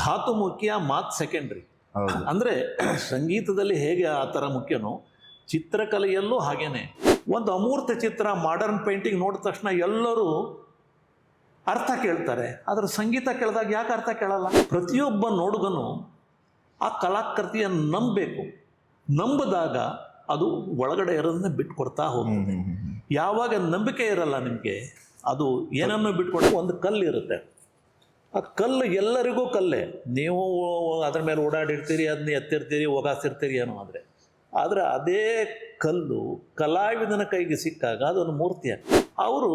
ಧಾತು ಮುಖ್ಯ ಮಾತ್ ಸೆಕೆಂಡ್ರಿ ಅಂದರೆ ಸಂಗೀತದಲ್ಲಿ ಹೇಗೆ ಆ ಥರ ಮುಖ್ಯನೋ ಚಿತ್ರಕಲೆಯಲ್ಲೂ ಹಾಗೇನೆ. ಒಂದು ಅಮೂರ್ತ ಚಿತ್ರ ಮಾಡರ್ನ್ ಪೇಂಟಿಂಗ್ ನೋಡಿದ ತಕ್ಷಣ ಎಲ್ಲರೂ ಅರ್ಥ ಕೇಳ್ತಾರೆ. ಆದರೆ ಸಂಗೀತ ಕೇಳಿದಾಗ ಯಾಕೆ ಅರ್ಥ ಕೇಳಲ್ಲ? ಪ್ರತಿಯೊಬ್ಬ ನೋಡುಗನು ಆ ಕಲಾಕೃತಿಯನ್ನು ನಂಬಬೇಕು. ನಂಬಿದಾಗ ಅದು ಒಳಗಡೆ ಇರೋದನ್ನ ಬಿಟ್ಕೊಡ್ತಾ ಹೋಗುತ್ತೆ. ಯಾವಾಗ ನಂಬಿಕೆ ಇರಲ್ಲ ನಿಮಗೆ ಅದು ಏನನ್ನು ಬಿಟ್ಕೊಡೋ ಒಂದು ಕಲ್ಲು ಇರುತ್ತೆ ಆ ಕಲ್ಲು ಎಲ್ಲರಿಗೂ ಕಲ್ಲೇ. ನೀವು ಅದ್ರ ಮೇಲೆ ಓಡಾಡಿರ್ತೀರಿ ಅದನ್ನ ಎತ್ತಿರ್ತೀರಿ ಒಗಾಸಿರ್ತೀರಿ ಏನೋ ಆದರೆ. ಆದರೆ ಅದೇ ಕಲ್ಲು ಕಲಾವಿದನ ಕೈಗೆ ಸಿಕ್ಕಾಗ ಅದೊಂದು ಮೂರ್ತಿ ಅವರು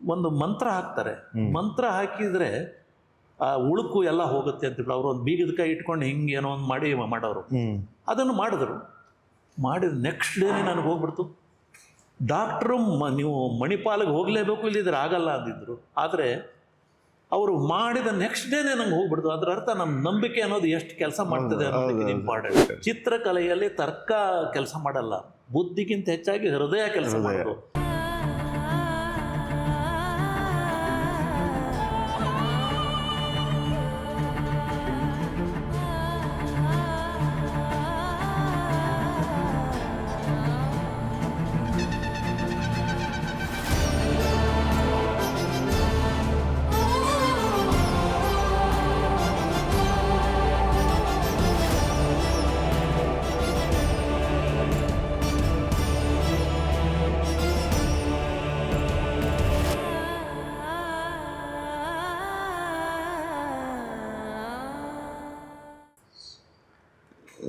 ಒಂದು ಮಂತ್ರ ಹಾಕ್ತಾರೆ. ಮಂತ್ರ ಹಾಕಿದರೆ ಆ ಉಳುಕು ಎಲ್ಲ ಹೋಗುತ್ತೆ ಅಂತೇಳಿ ಅವರು ಒಂದು ಬೀಗದ ಕೈ ಇಟ್ಕೊಂಡು ಹಿಂಗೆ ಏನೋ ಒಂದು ಮಾಡಿ ಮಾಡೋರು. ಅದನ್ನು ಮಾಡಿದ್ರು. ಮಾಡಿದ ನೆಕ್ಸ್ಟ್ ಡೇನೇ ನನಗೆ ಹೋಗ್ಬಿಡ್ತು. ಡಾಕ್ಟ್ರು ಮ ನೀವು ಮಣಿಪಾಲಿಗೆ ಹೋಗಲೇಬೇಕು ಇಲ್ಲಿದ್ರೆ ಆಗಲ್ಲ ಅಂದಿದ್ರು. ಆದರೆ ಅವರು ಮಾಡಿದ ನೆಕ್ಸ್ಟ್ ಡೇನೇ ನಂಗೆ ಹೋಗ್ಬಿಡ್ತು. ಅದರ ಅರ್ಥ ನಮ್ಮ ನಂಬಿಕೆ ಅನ್ನೋದು ಎಷ್ಟು ಕೆಲಸ ಮಾಡ್ತದೆ ಅನ್ನೋದಕ್ಕೆ ಇಂಪಾರ್ಟೆಂಟ್ ಚಿತ್ರಕಲೆಯಲ್ಲಿ ತರ್ಕ ಕೆಲಸ ಮಾಡಲ್ಲ. ಬುದ್ಧಿಗಿಂತ ಹೆಚ್ಚಾಗಿ ಹೃದಯ ಕೆಲಸ ಮಾಡೋದು.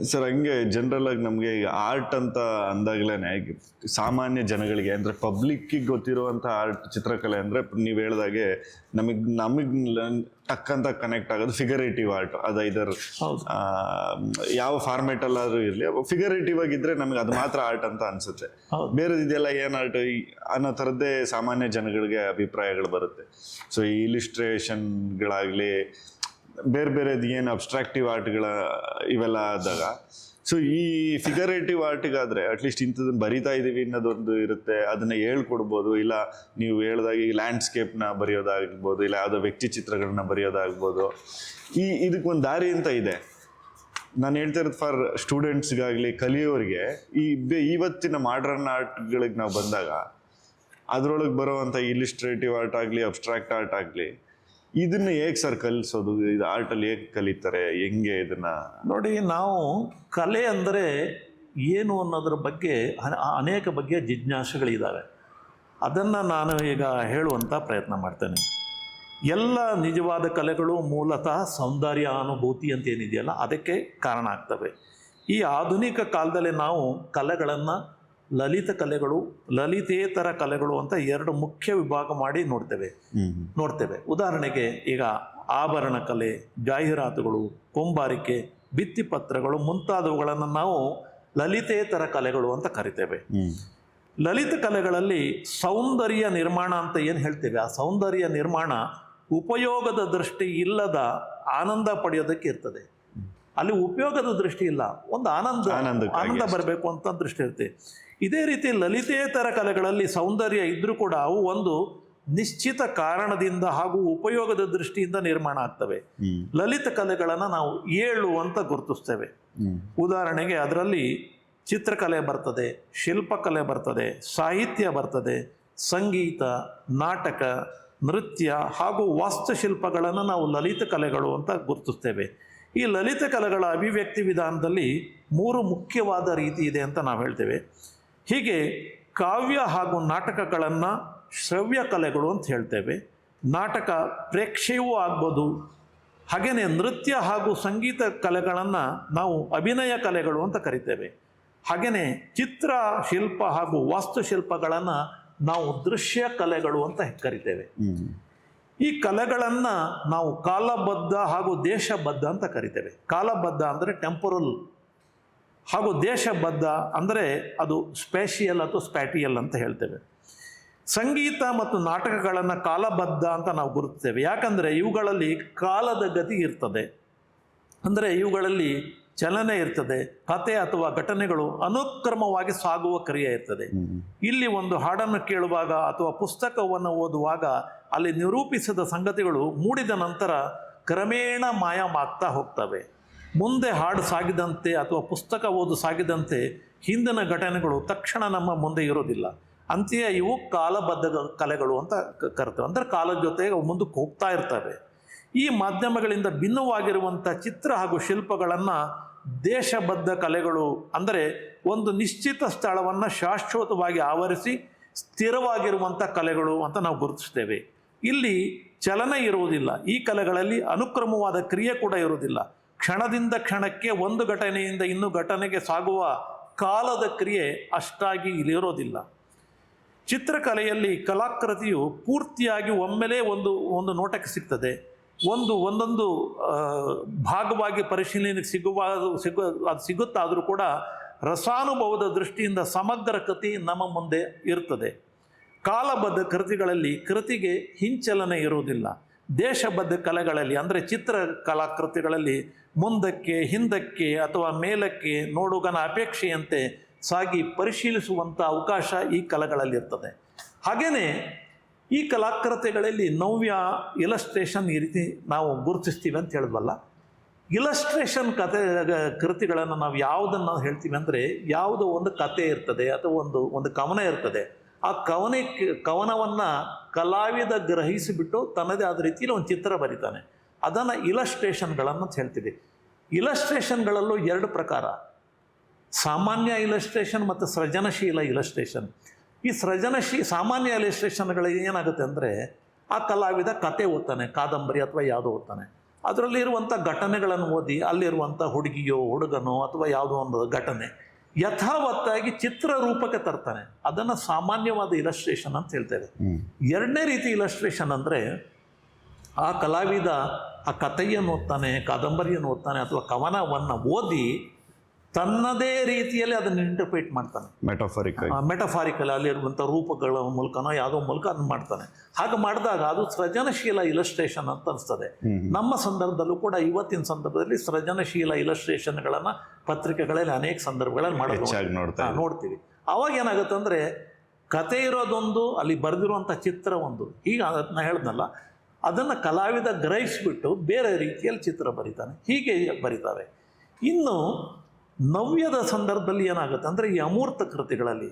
ಸರ್ ಹಂಗೆ ಜನರಲ್ ಆಗಿ ನಮಗೆ ಈಗ ಆರ್ಟ್ ಅಂತ ಅಂದಾಗಲೇ ಸಾಮಾನ್ಯ ಜನಗಳಿಗೆ ಅಂದರೆ ಪಬ್ಲಿಕ್ಕಿಗೆ ಗೊತ್ತಿರುವಂಥ ಆರ್ಟ್ ಚಿತ್ರಕಲೆ ಅಂದರೆ ನೀವು ಹೇಳ್ದಾಗೆ ನಮಗೆ ನಮಗೆ ಟಕ್ ಅಂತ ಕನೆಕ್ಟ್ ಆಗೋದು ಫಿಗರೇಟಿವ್ ಆರ್ಟ್ ಅದು ಇದರ್ ಹೌದು. ಯಾವ ಫಾರ್ಮೇಟ್ ಅಲ್ಲಾದ್ರೂ ಇರಲಿ ಫಿಗರೇಟಿವ್ ಆಗಿದ್ರೆ ನಮಗೆ ಅದು ಮಾತ್ರ ಆರ್ಟ್ ಅಂತ ಅನ್ಸುತ್ತೆ. ಬೇರೆ ಇದೆಲ್ಲ ಏನ್ ಆರ್ಟ್ ಅನ್ನೋ ಥರದ್ದೇ ಸಾಮಾನ್ಯ ಜನಗಳಿಗೆ ಅಭಿಪ್ರಾಯಗಳು ಬರುತ್ತೆ. ಸೊ ಈ ಇಲಿಸ್ಟ್ರೇಷನ್ಗಳಾಗಲಿ ಬೇರೆ ಬೇರೆದು ಏನು ಅಬ್ಸ್ಟ್ರಾಕ್ಟಿವ್ ಆರ್ಟ್ಗಳ ಇವೆಲ್ಲ ಆದಾಗ ಸೊ ಈ ಫಿಗರೇಟಿವ್ ಆರ್ಟಿಗಾದರೆ ಅಟ್ಲೀಸ್ಟ್ ಇಂಥದ್ದನ್ನು ಬರಿತಾ ಇದ್ದೀವಿ ಅನ್ನೋದೊಂದು ಇರುತ್ತೆ, ಅದನ್ನು ಹೇಳ್ಕೊಡ್ಬೋದು, ಇಲ್ಲ ನೀವು ಹೇಳ್ದಾಗ ಈ ಲ್ಯಾಂಡ್ಸ್ಕೇಪ್ನ ಬರೆಯೋದಾಗ್ಬೋದು ಇಲ್ಲ ಯಾವುದೋ ವ್ಯಕ್ತಿ ಚಿತ್ರಗಳನ್ನ ಬರೆಯೋದಾಗ್ಬೋದು. ಈ ಇದಕ್ಕೆ ಒಂದು ದಾರಿ ಅಂತ ಇದೆ. ನಾನು ಹೇಳ್ತಾ ಇರೋದು ಫಾರ್ ಸ್ಟೂಡೆಂಟ್ಸ್ಗಾಗಲಿ ಕಲಿಯೋರಿಗೆ, ಈ ಇವತ್ತಿನ ಮಾಡ್ರನ್ ಆರ್ಟ್ಗಳಿಗೆ ನಾವು ಬಂದಾಗ, ಅದರೊಳಗೆ ಬರೋವಂಥ ಇಲಿಸ್ಟ್ರೇಟಿವ್ ಆರ್ಟ್ ಆಗಲಿ ಅಬ್ಸ್ಟ್ರಾಕ್ಟ್ ಆರ್ಟ್ ಆಗಲಿ ಇದನ್ನ ಹೇಗೆ ಸರ್ ಕಲಿಸೋದು? ಇದು ಆರ್ಟಲ್ಲಿ ಹೇಗೆ ಕಲಿತಾರೆ? ಹೆಂಗೆ ಇದನ್ನ? ನೋಡಿ, ನಾವು ಕಲೆ ಅಂದರೆ ಏನು ಅನ್ನೋದ್ರ ಬಗ್ಗೆ ಅನೇಕ ಬಗೆಯ ಜಿಜ್ಞಾಸೆಗಳಿದ್ದಾವೆ ಅದನ್ನು ನಾನು ಈಗ ಹೇಳುವಂಥ ಪ್ರಯತ್ನ ಮಾಡ್ತೇನೆ. ಎಲ್ಲ ನಿಜವಾದ ಕಲೆಗಳು ಮೂಲತಃ ಸೌಂದರ್ಯ ಅನುಭೂತಿ ಅಂತ ಏನಿದೆಯಲ್ಲ, ಅದಕ್ಕೆ ಕಾರಣ ಆಗ್ತವೆ. ಈ ಆಧುನಿಕ ಕಾಲದಲ್ಲಿ ನಾವು ಕಲೆಗಳನ್ನು ಲಲಿತ ಕಲೆಗಳು ಲಲಿತೇತರ ಕಲೆಗಳು ಅಂತ ಎರಡು ಮುಖ್ಯ ವಿಭಾಗ ಮಾಡಿ ನೋಡ್ತೇವೆ. ನೋಡ್ತೇವೆ. ಉದಾಹರಣೆಗೆ ಈಗ ಆಭರಣ ಕಲೆ ಜಾಹೀರಾತುಗಳು ಕೊಂಬಾರಿಕೆ ಭಿತ್ತಿಪತ್ರಗಳು ಮುಂತಾದವುಗಳನ್ನು ನಾವು ಲಲಿತೇತರ ಕಲೆಗಳು ಅಂತ ಕರಿತೇವೆ. ಲಲಿತ ಕಲೆಗಳಲ್ಲಿ ಸೌಂದರ್ಯ ನಿರ್ಮಾಣ ಅಂತ ಏನು ಹೇಳ್ತೇವೆ? ಆ ಸೌಂದರ್ಯ ನಿರ್ಮಾಣ ಉಪಯೋಗದ ದೃಷ್ಟಿ ಇಲ್ಲದ ಆನಂದ ಪಡೆಯೋದಕ್ಕೆ ಇರ್ತದೆ. ಅಲ್ಲಿ ಉಪಯೋಗದ ದೃಷ್ಟಿ ಇಲ್ಲ. ಒಂದು ಆನಂದ ಆನಂದ ಬರಬೇಕು ಅಂತ ದೃಷ್ಟಿ ಇರುತ್ತೆ. ಇದೇ ರೀತಿ ಲಲಿತೇತರ ಕಲೆಗಳಲ್ಲಿ ಸೌಂದರ್ಯ ಇದ್ದರೂ ಕೂಡ ಅವು ಒಂದು ನಿಶ್ಚಿತ ಕಾರಣದಿಂದ ಹಾಗೂ ಉಪಯೋಗದ ದೃಷ್ಟಿಯಿಂದ ನಿರ್ಮಾಣ ಆಗ್ತವೆ. ಲಲಿತ ಕಲೆಗಳನ್ನು ನಾವು ಏಳು ಅಂತ ಗುರುತಿಸ್ತೇವೆ. ಉದಾಹರಣೆಗೆ ಅದರಲ್ಲಿ ಚಿತ್ರಕಲೆ ಬರ್ತದೆ ಶಿಲ್ಪಕಲೆ ಬರ್ತದೆ ಸಾಹಿತ್ಯ ಬರ್ತದೆ ಸಂಗೀತ ನಾಟಕ ನೃತ್ಯ ಹಾಗೂ ವಾಸ್ತುಶಿಲ್ಪಗಳನ್ನು ನಾವು ಲಲಿತ ಕಲೆಗಳು ಅಂತ ಗುರುತಿಸ್ತೇವೆ. ಈ ಲಲಿತ ಕಲೆಗಳ ಅಭಿವ್ಯಕ್ತಿ ವಿಧಾನದಲ್ಲಿ ಮೂರು ಮುಖ್ಯವಾದ ರೀತಿ ಇದೆ ಅಂತ ನಾವು ಹೇಳ್ತೇವೆ. ಹೀಗೆ ಕಾವ್ಯ ಹಾಗೂ ನಾಟಕಗಳನ್ನು ಶ್ರವ್ಯ ಕಲೆಗಳು ಅಂತ ಹೇಳ್ತೇವೆ. ನಾಟಕ ಪ್ರೇಕ್ಷೆಯೂ ಆಗ್ಬೋದು. ಹಾಗೆಯೇ ನೃತ್ಯ ಹಾಗೂ ಸಂಗೀತ ಕಲೆಗಳನ್ನು ನಾವು ಅಭಿನಯ ಕಲೆಗಳು ಅಂತ ಕರಿತೇವೆ. ಹಾಗೆಯೇ ಚಿತ್ರ ಶಿಲ್ಪ ಹಾಗೂ ವಾಸ್ತುಶಿಲ್ಪಗಳನ್ನು ನಾವು ದೃಶ್ಯ ಕಲೆಗಳು ಅಂತ ಕರಿತೇವೆ. ಈ ಕಲೆಗಳನ್ನು ನಾವು ಕಾಲಬದ್ಧ ಹಾಗೂ ದೇಶಬದ್ಧ ಅಂತ ಕರಿತೇವೆ. ಕಾಲಬದ್ಧ ಅಂದರೆ ಟೆಂಪೊರಲ್ ಹಾಗೂ ದೇಶಬದ್ಧ ಅಂದರೆ ಅದು ಸ್ಪೇಷಿಯಲ್ ಅಥವಾ ಸ್ಪ್ಯಾಟಿಯಲ್ ಅಂತ ಹೇಳ್ತೇವೆ. ಸಂಗೀತ ಮತ್ತು ನಾಟಕಗಳನ್ನು ಕಾಲಬದ್ಧ ಅಂತ ನಾವು ಗುರುತಿಸ್ತೇವೆ ಯಾಕಂದರೆ ಇವುಗಳಲ್ಲಿ ಕಾಲದ ಗತಿ ಇರ್ತದೆ. ಅಂದರೆ ಇವುಗಳಲ್ಲಿ ಚಲನೆ ಇರ್ತದೆ. ಕತೆ ಅಥವಾ ಘಟನೆಗಳು ಅನುಕ್ರಮವಾಗಿ ಸಾಗುವ ಕ್ರಿಯೆ ಇರ್ತದೆ. ಇಲ್ಲಿ ಒಂದು ಹಾಡನ್ನು ಕೇಳುವಾಗ ಅಥವಾ ಪುಸ್ತಕವನ್ನು ಓದುವಾಗ ಅಲ್ಲಿ ನಿರೂಪಿಸಿದ ಸಂಗತಿಗಳು ಮೂಡಿದ ನಂತರ ಕ್ರಮೇಣ ಮಾಯಮಾಗ್ತಾ ಹೋಗ್ತವೆ. ಮುಂದೆ ಹಾಡು ಸಾಗಿದಂತೆ ಅಥವಾ ಪುಸ್ತಕ ಓದು ಸಾಗಿದಂತೆ ಹಿಂದಿನ ಘಟನೆಗಳು ತಕ್ಷಣ ನಮ್ಮ ಮುಂದೆ ಇರೋದಿಲ್ಲ. ಅಂತೆಯೇ ಇವು ಕಾಲಬದ್ಧ ಕಲೆಗಳು ಅಂತ ಕರಿತೇವೆ. ಅಂದರೆ ಕಾಲದ ಜೊತೆಗೆ ಅವು ಮುಂದಕ್ಕೆ ಹೋಗ್ತಾ ಇರ್ತವೆ. ಈ ಮಾಧ್ಯಮಗಳಿಂದ ಭಿನ್ನವಾಗಿರುವಂಥ ಚಿತ್ರ ಹಾಗೂ ಶಿಲ್ಪಗಳನ್ನು ದೇಶಬದ್ಧ ಕಲೆಗಳು ಅಂದರೆ ಒಂದು ನಿಶ್ಚಿತ ಸ್ಥಳವನ್ನು ಶಾಶ್ವತವಾಗಿ ಆವರಿಸಿ ಸ್ಥಿರವಾಗಿರುವಂಥ ಕಲೆಗಳು ಅಂತ ನಾವು ಗುರುತಿಸ್ತೇವೆ. ಇಲ್ಲಿ ಚಲನೆ ಇರುವುದಿಲ್ಲ. ಈ ಕಲೆಗಳಲ್ಲಿ ಅನುಕ್ರಮವಾದ ಕ್ರಿಯೆ ಕೂಡ ಇರುವುದಿಲ್ಲ. ಕ್ಷಣದಿಂದ ಕ್ಷಣಕ್ಕೆ ಒಂದು ಘಟನೆಯಿಂದ ಇನ್ನು ಘಟನೆಗೆ ಸಾಗುವ ಕಾಲದ ಕ್ರಿಯೆ ಅಷ್ಟಾಗಿ ಇಲ್ಲಿರೋದಿಲ್ಲ. ಚಿತ್ರಕಲೆಯಲ್ಲಿ ಕಲಾಕೃತಿಯು ಪೂರ್ತಿಯಾಗಿ ಒಮ್ಮೆಲೇ ಒಂದು ಒಂದು ನೋಟಕ್ಕೆ ಸಿಗ್ತದೆ. ಒಂದು, ಒಂದೊಂದು ಭಾಗವಾಗಿ ಪರಿಶೀಲನೆಗೆ ಸಿಗುವ, ಸಿಗು, ಅದು ಸಿಗುತ್ತಾದರೂ ಕೂಡ ರಸಾನುಭವದ ದೃಷ್ಟಿಯಿಂದ ಸಮಗ್ರ ಕೃತಿ ನಮ್ಮ ಮುಂದೆ ಇರ್ತದೆ. ಕಾಲಬದ್ಧ ಕೃತಿಗಳಲ್ಲಿ ಕೃತಿಗೆ ಹಿಂಚಲನೆ ಇರುವುದಿಲ್ಲ. ದೇಶಬದ್ಧ ಕಲೆಗಳಲ್ಲಿ, ಅಂದರೆ ಚಿತ್ರ ಕಲಾಕೃತಿಗಳಲ್ಲಿ ಮುಂದಕ್ಕೆ, ಹಿಂದಕ್ಕೆ ಅಥವಾ ಮೇಲಕ್ಕೆ ನೋಡುಗನ ಅಪೇಕ್ಷೆಯಂತೆ ಸಾಗಿ ಪರಿಶೀಲಿಸುವಂಥ ಅವಕಾಶ ಈ ಕಲೆಗಳಲ್ಲಿರ್ತದೆ. ಹಾಗೆಯೇ ಈ ಕಲಾಕೃತಿಗಳಲ್ಲಿ ನವ್ಯ ಇಲಸ್ಟ್ರೇಷನ್ ಈ ರೀತಿ ನಾವು ಗುರುತಿಸ್ತೀವಿ ಅಂತ ಹೇಳಿದ್ವಲ್ಲ ಇಲಸ್ಟ್ರೇಷನ್ ಕತೆ, ಕೃತಿಗಳನ್ನು ನಾವು ಯಾವುದನ್ನು ಹೇಳ್ತೀವಿ ಅಂದರೆ ಯಾವುದೋ ಒಂದು ಕತೆ ಇರ್ತದೆ ಅಥವಾ ಒಂದು ಒಂದು ಕವನ ಇರ್ತದೆ. ಆ ಕವನ ಕವನವನ್ನು ಕಲಾವಿದ ಗ್ರಹಿಸಿಬಿಟ್ಟು ತನ್ನದೇ ಆದ ರೀತಿಯಲ್ಲಿ ಒಂದು ಚಿತ್ರ ಬರಿತಾನೆ. ಅದನ್ನು ಇಲಸ್ಟ್ರೇಷನ್ಗಳನ್ನು ಅಂತ ಹೇಳ್ತೀವಿ. ಇಲಸ್ಟ್ರೇಷನ್ಗಳಲ್ಲೂ ಎರಡು ಪ್ರಕಾರ. ಸಾಮಾನ್ಯ ಇಲಸ್ಟ್ರೇಷನ್ ಮತ್ತು ಸೃಜನಶೀಲ ಇಲಸ್ಟ್ರೇಷನ್ ಈ ಸೃಜನಶೀ ಸಾಮಾನ್ಯ ಇಲಸ್ಟ್ರೇಷನ್ಗಳಿಗೆ ಏನಾಗುತ್ತೆ ಅಂದರೆ ಆ ಕಲಾವಿದ ಕತೆ ಓದ್ತಾನೆ ಕಾದಂಬರಿ ಅಥವಾ ಯಾವುದೋ ಓದ್ತಾನೆ. ಅದರಲ್ಲಿ ಇರುವಂಥ ಘಟನೆಗಳನ್ನು ಓದಿ ಅಲ್ಲಿರುವಂಥ ಹುಡುಗಿಯೋ ಹುಡುಗನೋ ಅಥವಾ ಯಾವುದೋ ಒಂದು ಘಟನೆ ಯಥಾವತ್ತಾಗಿ ಚಿತ್ರ ರೂಪಕ್ಕೆ ತರ್ತಾನೆ. ಅದನ್ನು ಸಾಮಾನ್ಯವಾದ ಇಲಸ್ಟ್ರೇಷನ್ ಅಂತ ಹೇಳ್ತೇವೆ. ಎರಡನೇ ರೀತಿ ಇಲಸ್ಟ್ರೇಷನ್ ಅಂದರೆ ಆ ಕಲಾವಿದ ಆ ಕಥೆಯನ್ನು ಓದ್ತಾನೆ ಕಾದಂಬರಿಯನ್ನು ಓದ್ತಾನೆ ಅಥವಾ ಕವನವನ್ನು ಓದಿ ತನ್ನದೇ ರೀತಿಯಲ್ಲಿ ಅದನ್ನು ಇಂಟರ್ಪ್ರೇಟ್ ಮಾಡ್ತಾನೆ. ಮೆಟಫಾರಿಕಲ್ ಮೆಟಫಾರಿಕಲ್ ಅಲ್ಲಿರುವಂಥ ರೂಪಗಳ ಮೂಲಕನೋ ಯಾವುದೋ ಮೂಲಕ ಅದನ್ನು ಮಾಡ್ತಾನೆ. ಹಾಗೆ ಮಾಡಿದಾಗ ಅದು ಸೃಜನಶೀಲ ಇಲಸ್ಟ್ರೇಷನ್ ಅಂತ ಅನಿಸ್ತದೆ. ನಮ್ಮ ಸಂದರ್ಭದಲ್ಲೂ ಕೂಡ ಇವತ್ತಿನ ಸಂದರ್ಭದಲ್ಲಿ ಸೃಜನಶೀಲ ಇಲಸ್ಟ್ರೇಷನ್ಗಳನ್ನು ಪತ್ರಿಕೆಗಳಲ್ಲಿ ಅನೇಕ ಸಂದರ್ಭಗಳಲ್ಲಿ ಮಾಡೋದು ನೋಡ್ತೀವಿ. ಅವಾಗ ಏನಾಗುತ್ತೆ ಅಂದರೆ ಕತೆ ಇರೋದೊಂದು ಅಲ್ಲಿ ಬರೆದಿರುವಂಥ ಚಿತ್ರ ಒಂದು. ಈಗ ಅದನ್ನ ಹೇಳ್ದನಲ್ಲ ಅದನ್ನು ಕಲಾವಿದ ಗ್ರಹಿಸಿಬಿಟ್ಟು ಬೇರೆ ರೀತಿಯಲ್ಲಿ ಚಿತ್ರ ಬರೀತಾನೆ. ಹೀಗೆ ಬರೀತಾರೆ ಇನ್ನು ನವ್ಯದ ಸಂದರ್ಭದಲ್ಲಿ ಏನಾಗುತ್ತೆ ಅಂದರೆ ಈ ಅಮೂರ್ತ ಕೃತಿಗಳಲ್ಲಿ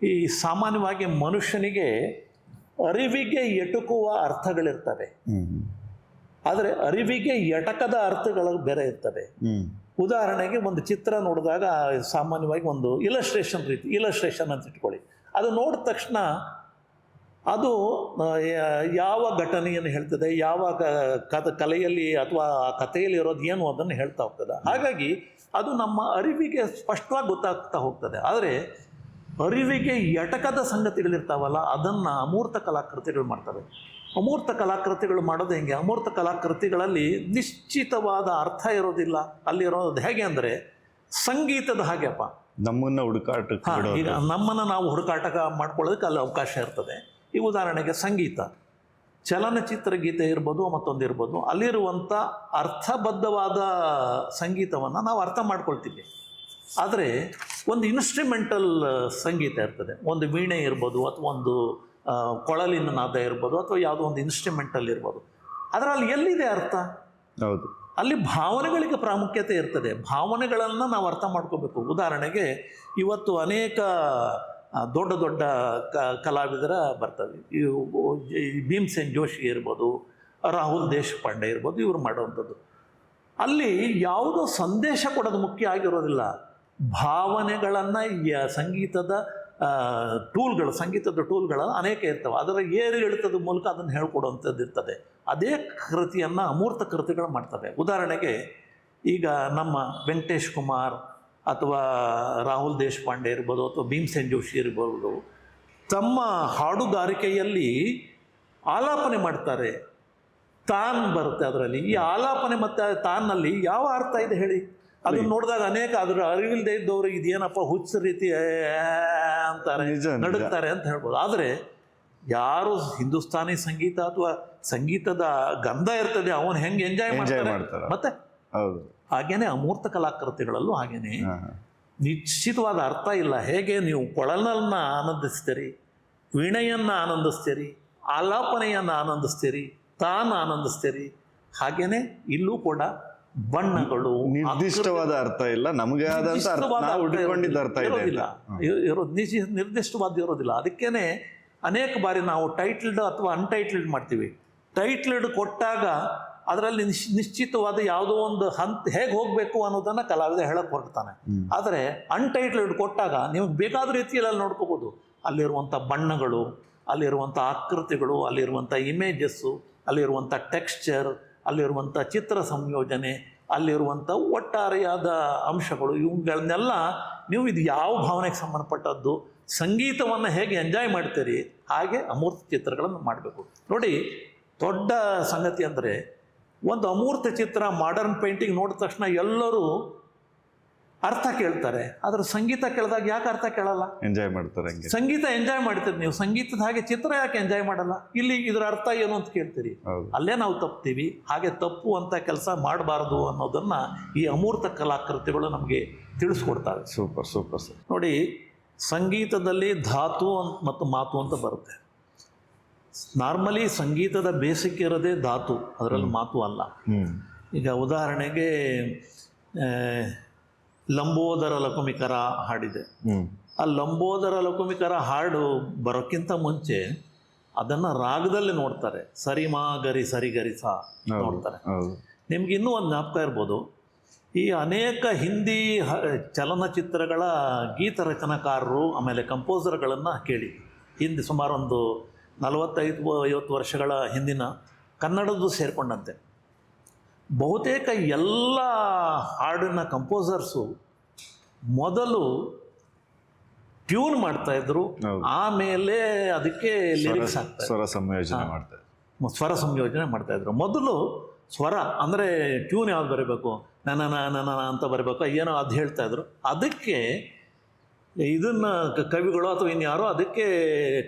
ಈ ಸಾಮಾನ್ಯವಾಗಿ ಮನುಷ್ಯನಿಗೆ ಅರಿವಿಗೆ ಎಟುಕುವ ಅರ್ಥಗಳಿರ್ತವೆ. ಆದರೆ ಅರಿವಿಗೆ ಎಟಕದ ಅರ್ಥಗಳು ಬೇರೆ ಇರ್ತವೆ. ಉದಾಹರಣೆಗೆ ಒಂದು ಚಿತ್ರ ನೋಡಿದಾಗ ಸಾಮಾನ್ಯವಾಗಿ ಒಂದು ಇಲಸ್ಟ್ರೇಷನ್ ರೀತಿ ಇಲಸ್ಟ್ರೇಷನ್ ಅಂತ ಇಟ್ಕೊಳ್ಳಿ. ಅದು ನೋಡಿದ ತಕ್ಷಣ ಅದು ಯಾವ ಘಟನೆಯನ್ನು ಹೇಳ್ತದೆ ಯಾವ ಕ- ಕಥ ಕಲೆಯಲ್ಲಿ ಅಥವಾ ಕಥೆಯಲ್ಲಿ ಇರೋದು ಏನು ಅದನ್ನು ಹೇಳ್ತಾ ಹೋಗ್ತದೆ. ಹಾಗಾಗಿ ಅದು ನಮ್ಮ ಅರಿವಿಗೆ ಸ್ಪಷ್ಟವಾಗಿ ಗೊತ್ತಾಗ್ತಾ ಹೋಗ್ತದೆ. ಆದರೆ ಅರಿವಿಗೆ ಎಟಕದ ಸಂಗತಿಗಳಿರ್ತಾವಲ್ಲ ಅದನ್ನು ಅಮೂರ್ತ ಕಲಾಕೃತಿಗಳು ಮಾಡ್ತವೆ. ಅಮೂರ್ತ ಕಲಾಕೃತಿಗಳು ಮಾಡೋದು ಹೆಂಗೆ? ಅಮೂರ್ತ ಕಲಾಕೃತಿಗಳಲ್ಲಿ ನಿಶ್ಚಿತವಾದ ಅರ್ಥ ಇರೋದಿಲ್ಲ. ಅಲ್ಲಿರೋದು ಹೇಗೆ ಅಂದರೆ ಸಂಗೀತದ ಹಾಗೆಪ್ಪ ನಮ್ಮನ್ನು ಹುಡುಕಾಟ ಈಗ ನಮ್ಮನ್ನು ನಾವು ಹುಡುಕಾಟ ಮಾಡ್ಕೊಳ್ಳೋದಕ್ಕೆ ಅಲ್ಲಿ ಅವಕಾಶ ಇರ್ತದೆ. ಈ ಉದಾಹರಣೆಗೆ ಸಂಗೀತ. ಚಲನಚಿತ್ರ ಗೀತೆ ಇರ್ಬೋದು ಮತ್ತೊಂದು ಇರ್ಬೋದು ಅಲ್ಲಿರುವಂಥ ಅರ್ಥಬದ್ಧವಾದ ಸಂಗೀತವನ್ನು ನಾವು ಅರ್ಥ ಮಾಡ್ಕೊಳ್ತೀವಿ. ಆದರೆ ಒಂದು ಇನ್ಸ್ಟ್ರೂಮೆಂಟಲ್ ಸಂಗೀತ ಇರ್ತದೆ. ಒಂದು ವೀಣೆ ಇರ್ಬೋದು ಅಥವಾ ಒಂದು ಕೊಳಲಿನ ನಾದ ಇರ್ಬೋದು ಅಥವಾ ಯಾವುದೋ ಒಂದು ಇನ್ಸ್ಟ್ರೂಮೆಂಟಲ್ ಇರ್ಬೋದು. ಅದರಲ್ಲಿ ಎಲ್ಲಿದೆ ಅರ್ಥ? ಹೌದು. ಅಲ್ಲಿ ಭಾವನೆಗಳಿಗೆ ಪ್ರಾಮುಖ್ಯತೆ ಇರ್ತದೆ. ಭಾವನೆಗಳನ್ನು ನಾವು ಅರ್ಥ ಮಾಡ್ಕೋಬೇಕು. ಉದಾಹರಣೆಗೆ ಇವತ್ತು ಅನೇಕ ದೊಡ್ಡ ದೊಡ್ಡ ಕ, ಕಲಾವಿದರ ಬರ್ತವೆ ಇವು ಭೀಮ್ಸೇನ್ ಜೋಶಿ ಇರ್ಬೋದು, ರಾಹುಲ್ ದೇಶಪಾಂಡೆ ಇರ್ಬೋದು, ಇವರು ಮಾಡುವಂಥದ್ದು. ಅಲ್ಲಿ ಯಾವುದೋ ಸಂದೇಶ ಕೊಡೋದು ಮುಖ್ಯ ಆಗಿರೋದಿಲ್ಲ. ಭಾವನೆಗಳನ್ನು ಸಂಗೀತದ ಟೂಲ್ಗಳು ಸಂಗೀತದ ಟೂಲ್ಗಳು ಅನೇಕ ಇರ್ತವೆ. ಅದರ ಏರಿಳಿತದ ಮೂಲಕ ಅದನ್ನು ಹೇಳ್ಕೊಡುವಂಥದ್ದು ಇರ್ತದೆ. ಅದೇ ಕೃತಿಯನ್ನು ಅಮೂರ್ತ ಕೃತಿಗಳು ಮಾಡ್ತವೆ. ಉದಾಹರಣೆಗೆ ಈಗ ನಮ್ಮ ವೆಂಕಟೇಶ್ ಕುಮಾರ್ ಅಥವಾ ರಾಹುಲ್ ದೇಶಪಾಂಡೆ ಇರ್ಬೋದು ಅಥವಾ ಭೀಮ್ಸೇನ್ ಜೋಶಿ ಇರ್ಬೋದು ತಮ್ಮ ಹಾಡುಗಾರಿಕೆಯಲ್ಲಿ ಆಲಾಪನೆ ಮಾಡ್ತಾರೆ. ತಾನ್ ಬರುತ್ತೆ ಅದರಲ್ಲಿ. ಈ ಆಲಾಪನೆ ಮತ್ತು ತಾನಲ್ಲಿ ಯಾವ ಅರ್ಥ ಇದೆ ಹೇಳಿ? ಅದನ್ನ ನೋಡಿದಾಗ ಅನೇಕ ಅದ್ರ ಅರಿವಿಲ್ಲದೆ ಇದ್ದವರು ಇದೇನಪ್ಪ ಹುಚ್ಚ ರೀತಿ ಅಂತಾರೆ. ನಡುಗ್ತಾರೆ ಅಂತ ಹೇಳ್ಬೋದು. ಆದರೆ ಯಾರು ಹಿಂದೂಸ್ತಾನಿ ಸಂಗೀತ ಅಥವಾ ಸಂಗೀತದ ಗಂಧ ಇರ್ತದೆ ಅವನು ಹೆಂಗೆ ಎಂಜಾಯ್ ಮಾಡ್ತಾರೆ. ಮತ್ತೆ ಹೌದು. ಹಾಗೇನೆ ಅಮೂರ್ತ ಕಲಾಕೃತಿಗಳಲ್ಲೂ ಹಾಗೇನೆ. ನಿಶ್ಚಿತವಾದ ಅರ್ಥ ಇಲ್ಲ. ಹೇಗೆ ನೀವು ಕೊಳಲನ್ನ ಆನಂದಿಸ್ತೀರಿ ವೀಣೆಯನ್ನ ಆನಂದಿಸ್ತೀರಿ ಆಲಾಪನೆಯನ್ನು ಆನಂದಿಸ್ತೀರಿ ತಾನು ಆನಂದಿಸ್ತೀರಿ ಹಾಗೇನೆ ಇಲ್ಲೂ ಕೂಡ ಬಣ್ಣಗಳು ನಿರ್ದಿಷ್ಟವಾದ ಅರ್ಥ ಇಲ್ಲ. ನಮಗೆ ಅರ್ಥ ಇರೋದಿಲ್ಲ. ಇರೋದು ನಿಜ- ನಿರ್ದಿಷ್ಟವಾದ ಇರೋದಿಲ್ಲ. ಅದಕ್ಕೇನೆ ಅನೇಕ ಬಾರಿ ನಾವು ಟೈಟ್ಲ್ಡ್ ಅಥವಾ ಅನ್ಟೈಟ್ಲ್ಡ್ ಮಾಡ್ತೀವಿ. ಟೈಟ್ಲ್ಡ್ ಕೊಟ್ಟಾಗ ಅದರಲ್ಲಿ ನಿಶ್- ನಿಶ್ಚಿತವಾದ ಯಾವುದೋ ಒಂದು ಹಂತ ಹೇಗೆ ಹೋಗಬೇಕು ಅನ್ನೋದನ್ನು ಕಲಾವಿದ ಹೇಳಕ್ಕೆ ಹೊರಡ್ತಾನೆ. ಆದರೆ ಅನ್ಟೈಟ್ಲ್ಡ್ ಕೊಟ್ಟಾಗ ನೀವು ಬೇಕಾದ ರೀತಿಯಲ್ಲಿ ಅಲ್ಲಿ ನೋಡ್ಕೋಬೋದು. ಅಲ್ಲಿರುವಂಥ ಬಣ್ಣಗಳು ಅಲ್ಲಿರುವಂಥ ಆಕೃತಿಗಳು ಅಲ್ಲಿರುವಂಥ ಇಮೇಜಸ್ಸು ಅಲ್ಲಿರುವಂಥ ಟೆಕ್ಸ್ಚರ್ ಅಲ್ಲಿರುವಂಥ ಚಿತ್ರ ಸಂಯೋಜನೆ ಅಲ್ಲಿರುವಂಥ ಒಟ್ಟಾರೆಯಾದ ಅಂಶಗಳು ಇವುಗಳನ್ನೆಲ್ಲ ನೀವು ಇದು ಯಾವ ಭಾವನೆಗೆ ಸಂಬಂಧಪಟ್ಟದ್ದು ಸಂಗೀತವನ್ನು ಹೇಗೆ ಎಂಜಾಯ್ ಮಾಡ್ತೀರಿ ಹಾಗೆ ಅಮೂರ್ತ ಚಿತ್ರಗಳನ್ನು ಮಾಡಬೇಕು. ನೋಡಿ ದೊಡ್ಡ ಸಂಗತಿ ಅಂದರೆ ಒಂದು ಅಮೂರ್ತ ಚಿತ್ರ ಮಾಡರ್ನ್ ಪೇಂಟಿಂಗ್ ನೋಡಿದ ತಕ್ಷಣ ಎಲ್ಲರೂ ಅರ್ಥ ಕೇಳ್ತಾರೆ. ಆದರೆ ಸಂಗೀತ ಕೇಳಿದಾಗ ಯಾಕೆ ಅರ್ಥ ಕೇಳಲ್ಲ? ಎಂಜಾಯ್ ಮಾಡ್ತಾರೆ ಸಂಗೀತ ಎಂಜಾಯ್ ಮಾಡ್ತೀರಿ ನೀವು. ಸಂಗೀತದ ಹಾಗೆ ಚಿತ್ರ ಯಾಕೆ ಎಂಜಾಯ್ ಮಾಡಲ್ಲ? ಇಲ್ಲಿ ಇದರ ಅರ್ಥ ಏನು ಅಂತ ಕೇಳ್ತೀರಿ? ಅಲ್ಲೇ ನಾವು ತಪ್ತೀವಿ. ಹಾಗೆ ತಪ್ಪು ಅಂತ ಕೆಲಸ ಮಾಡಬಾರ್ದು ಅನ್ನೋದನ್ನ ಈ ಅಮೂರ್ತ ಕಲಾಕೃತಿಗಳು ನಮಗೆ ತಿಳಿಸ್ಕೊಡ್ತಾರೆ. ಸೂಪರ್ ಸೂಪರ್ ಸರ್ ನೋಡಿ ಸಂಗೀತದಲ್ಲಿ ಧಾತು ಅಂತ ಮತ್ತು ಮಾತು ಅಂತ ಬರುತ್ತೆ. ನಾರ್ಮಲಿ ಸಂಗೀತದ ಬೇಸಿಕ್ ಇರೋದೇ ಧಾತು ಅದರಲ್ಲಿ ಮಾತು ಅಲ್ಲ. ಈಗ ಉದಾಹರಣೆಗೆ ಲಂಬೋದರ ಲಕುಮಿಕರ ಹಾಡಿದೆ. ಆ ಲಂಬೋದರ ಲಕುಮಿಕರ ಹಾಡು ಬರೋಕ್ಕಿಂತ ಮುಂಚೆ ಅದನ್ನು ರಾಗದಲ್ಲಿ ನೋಡ್ತಾರೆ. ಸರಿಮಾ ಗರಿ ಸರಿ ಗರಿ ಸಾ ನೋಡ್ತಾರೆ. ನಿಮ್ಗೆ ಇನ್ನೂ ಒಂದು ಜ್ಞಾಪಕ ಇರ್ಬೋದು. ಈ ಅನೇಕ ಹಿಂದಿ ಚಲನಚಿತ್ರಗಳ ಗೀತ ರಚನಾಕಾರರು ಆಮೇಲೆ ಕಂಪೋಸರ್ಗಳನ್ನು ಕೇಳಿ. ಹಿಂದೆ ಸುಮಾರು ಒಂದು ನಲವತ್ತೈದು ಐವತ್ತು ವರ್ಷಗಳ ಹಿಂದಿನ ಕನ್ನಡದ್ದು ಸೇರಿಕೊಂಡಂತೆ. ಬಹುತೇಕ ಎಲ್ಲ ಹಾಡಿನ ಕಂಪೋಸರ್ಸು ಮೊದಲು ಟ್ಯೂನ್ ಮಾಡ್ತಾಯಿದ್ರು. ಆಮೇಲೆ ಅದಕ್ಕೆ ಲಿರಿಕ್ಸ್ ಸ್ವರ ಸಂಯೋಜನೆ ಮಾಡ್ತಾರೆ ಸ್ವರ ಸಂಯೋಜನೆ ಮಾಡ್ತಾ ಇದ್ರು. ಮೊದಲು ಸ್ವರ ಅಂದರೆ ಟ್ಯೂನ್ ಯಾವ್ದು ಬರೀಬೇಕು? ನನ್ನ ನನ್ನ ಅಂತ ಬರಬೇಕು ಏನೋ ಅದು ಹೇಳ್ತಾ ಇದ್ರು. ಅದಕ್ಕೆ ಇದನ್ನ ಕವಿಗಳು ಅಥವಾ ಇನ್ಯಾರೋ ಅದಕ್ಕೆ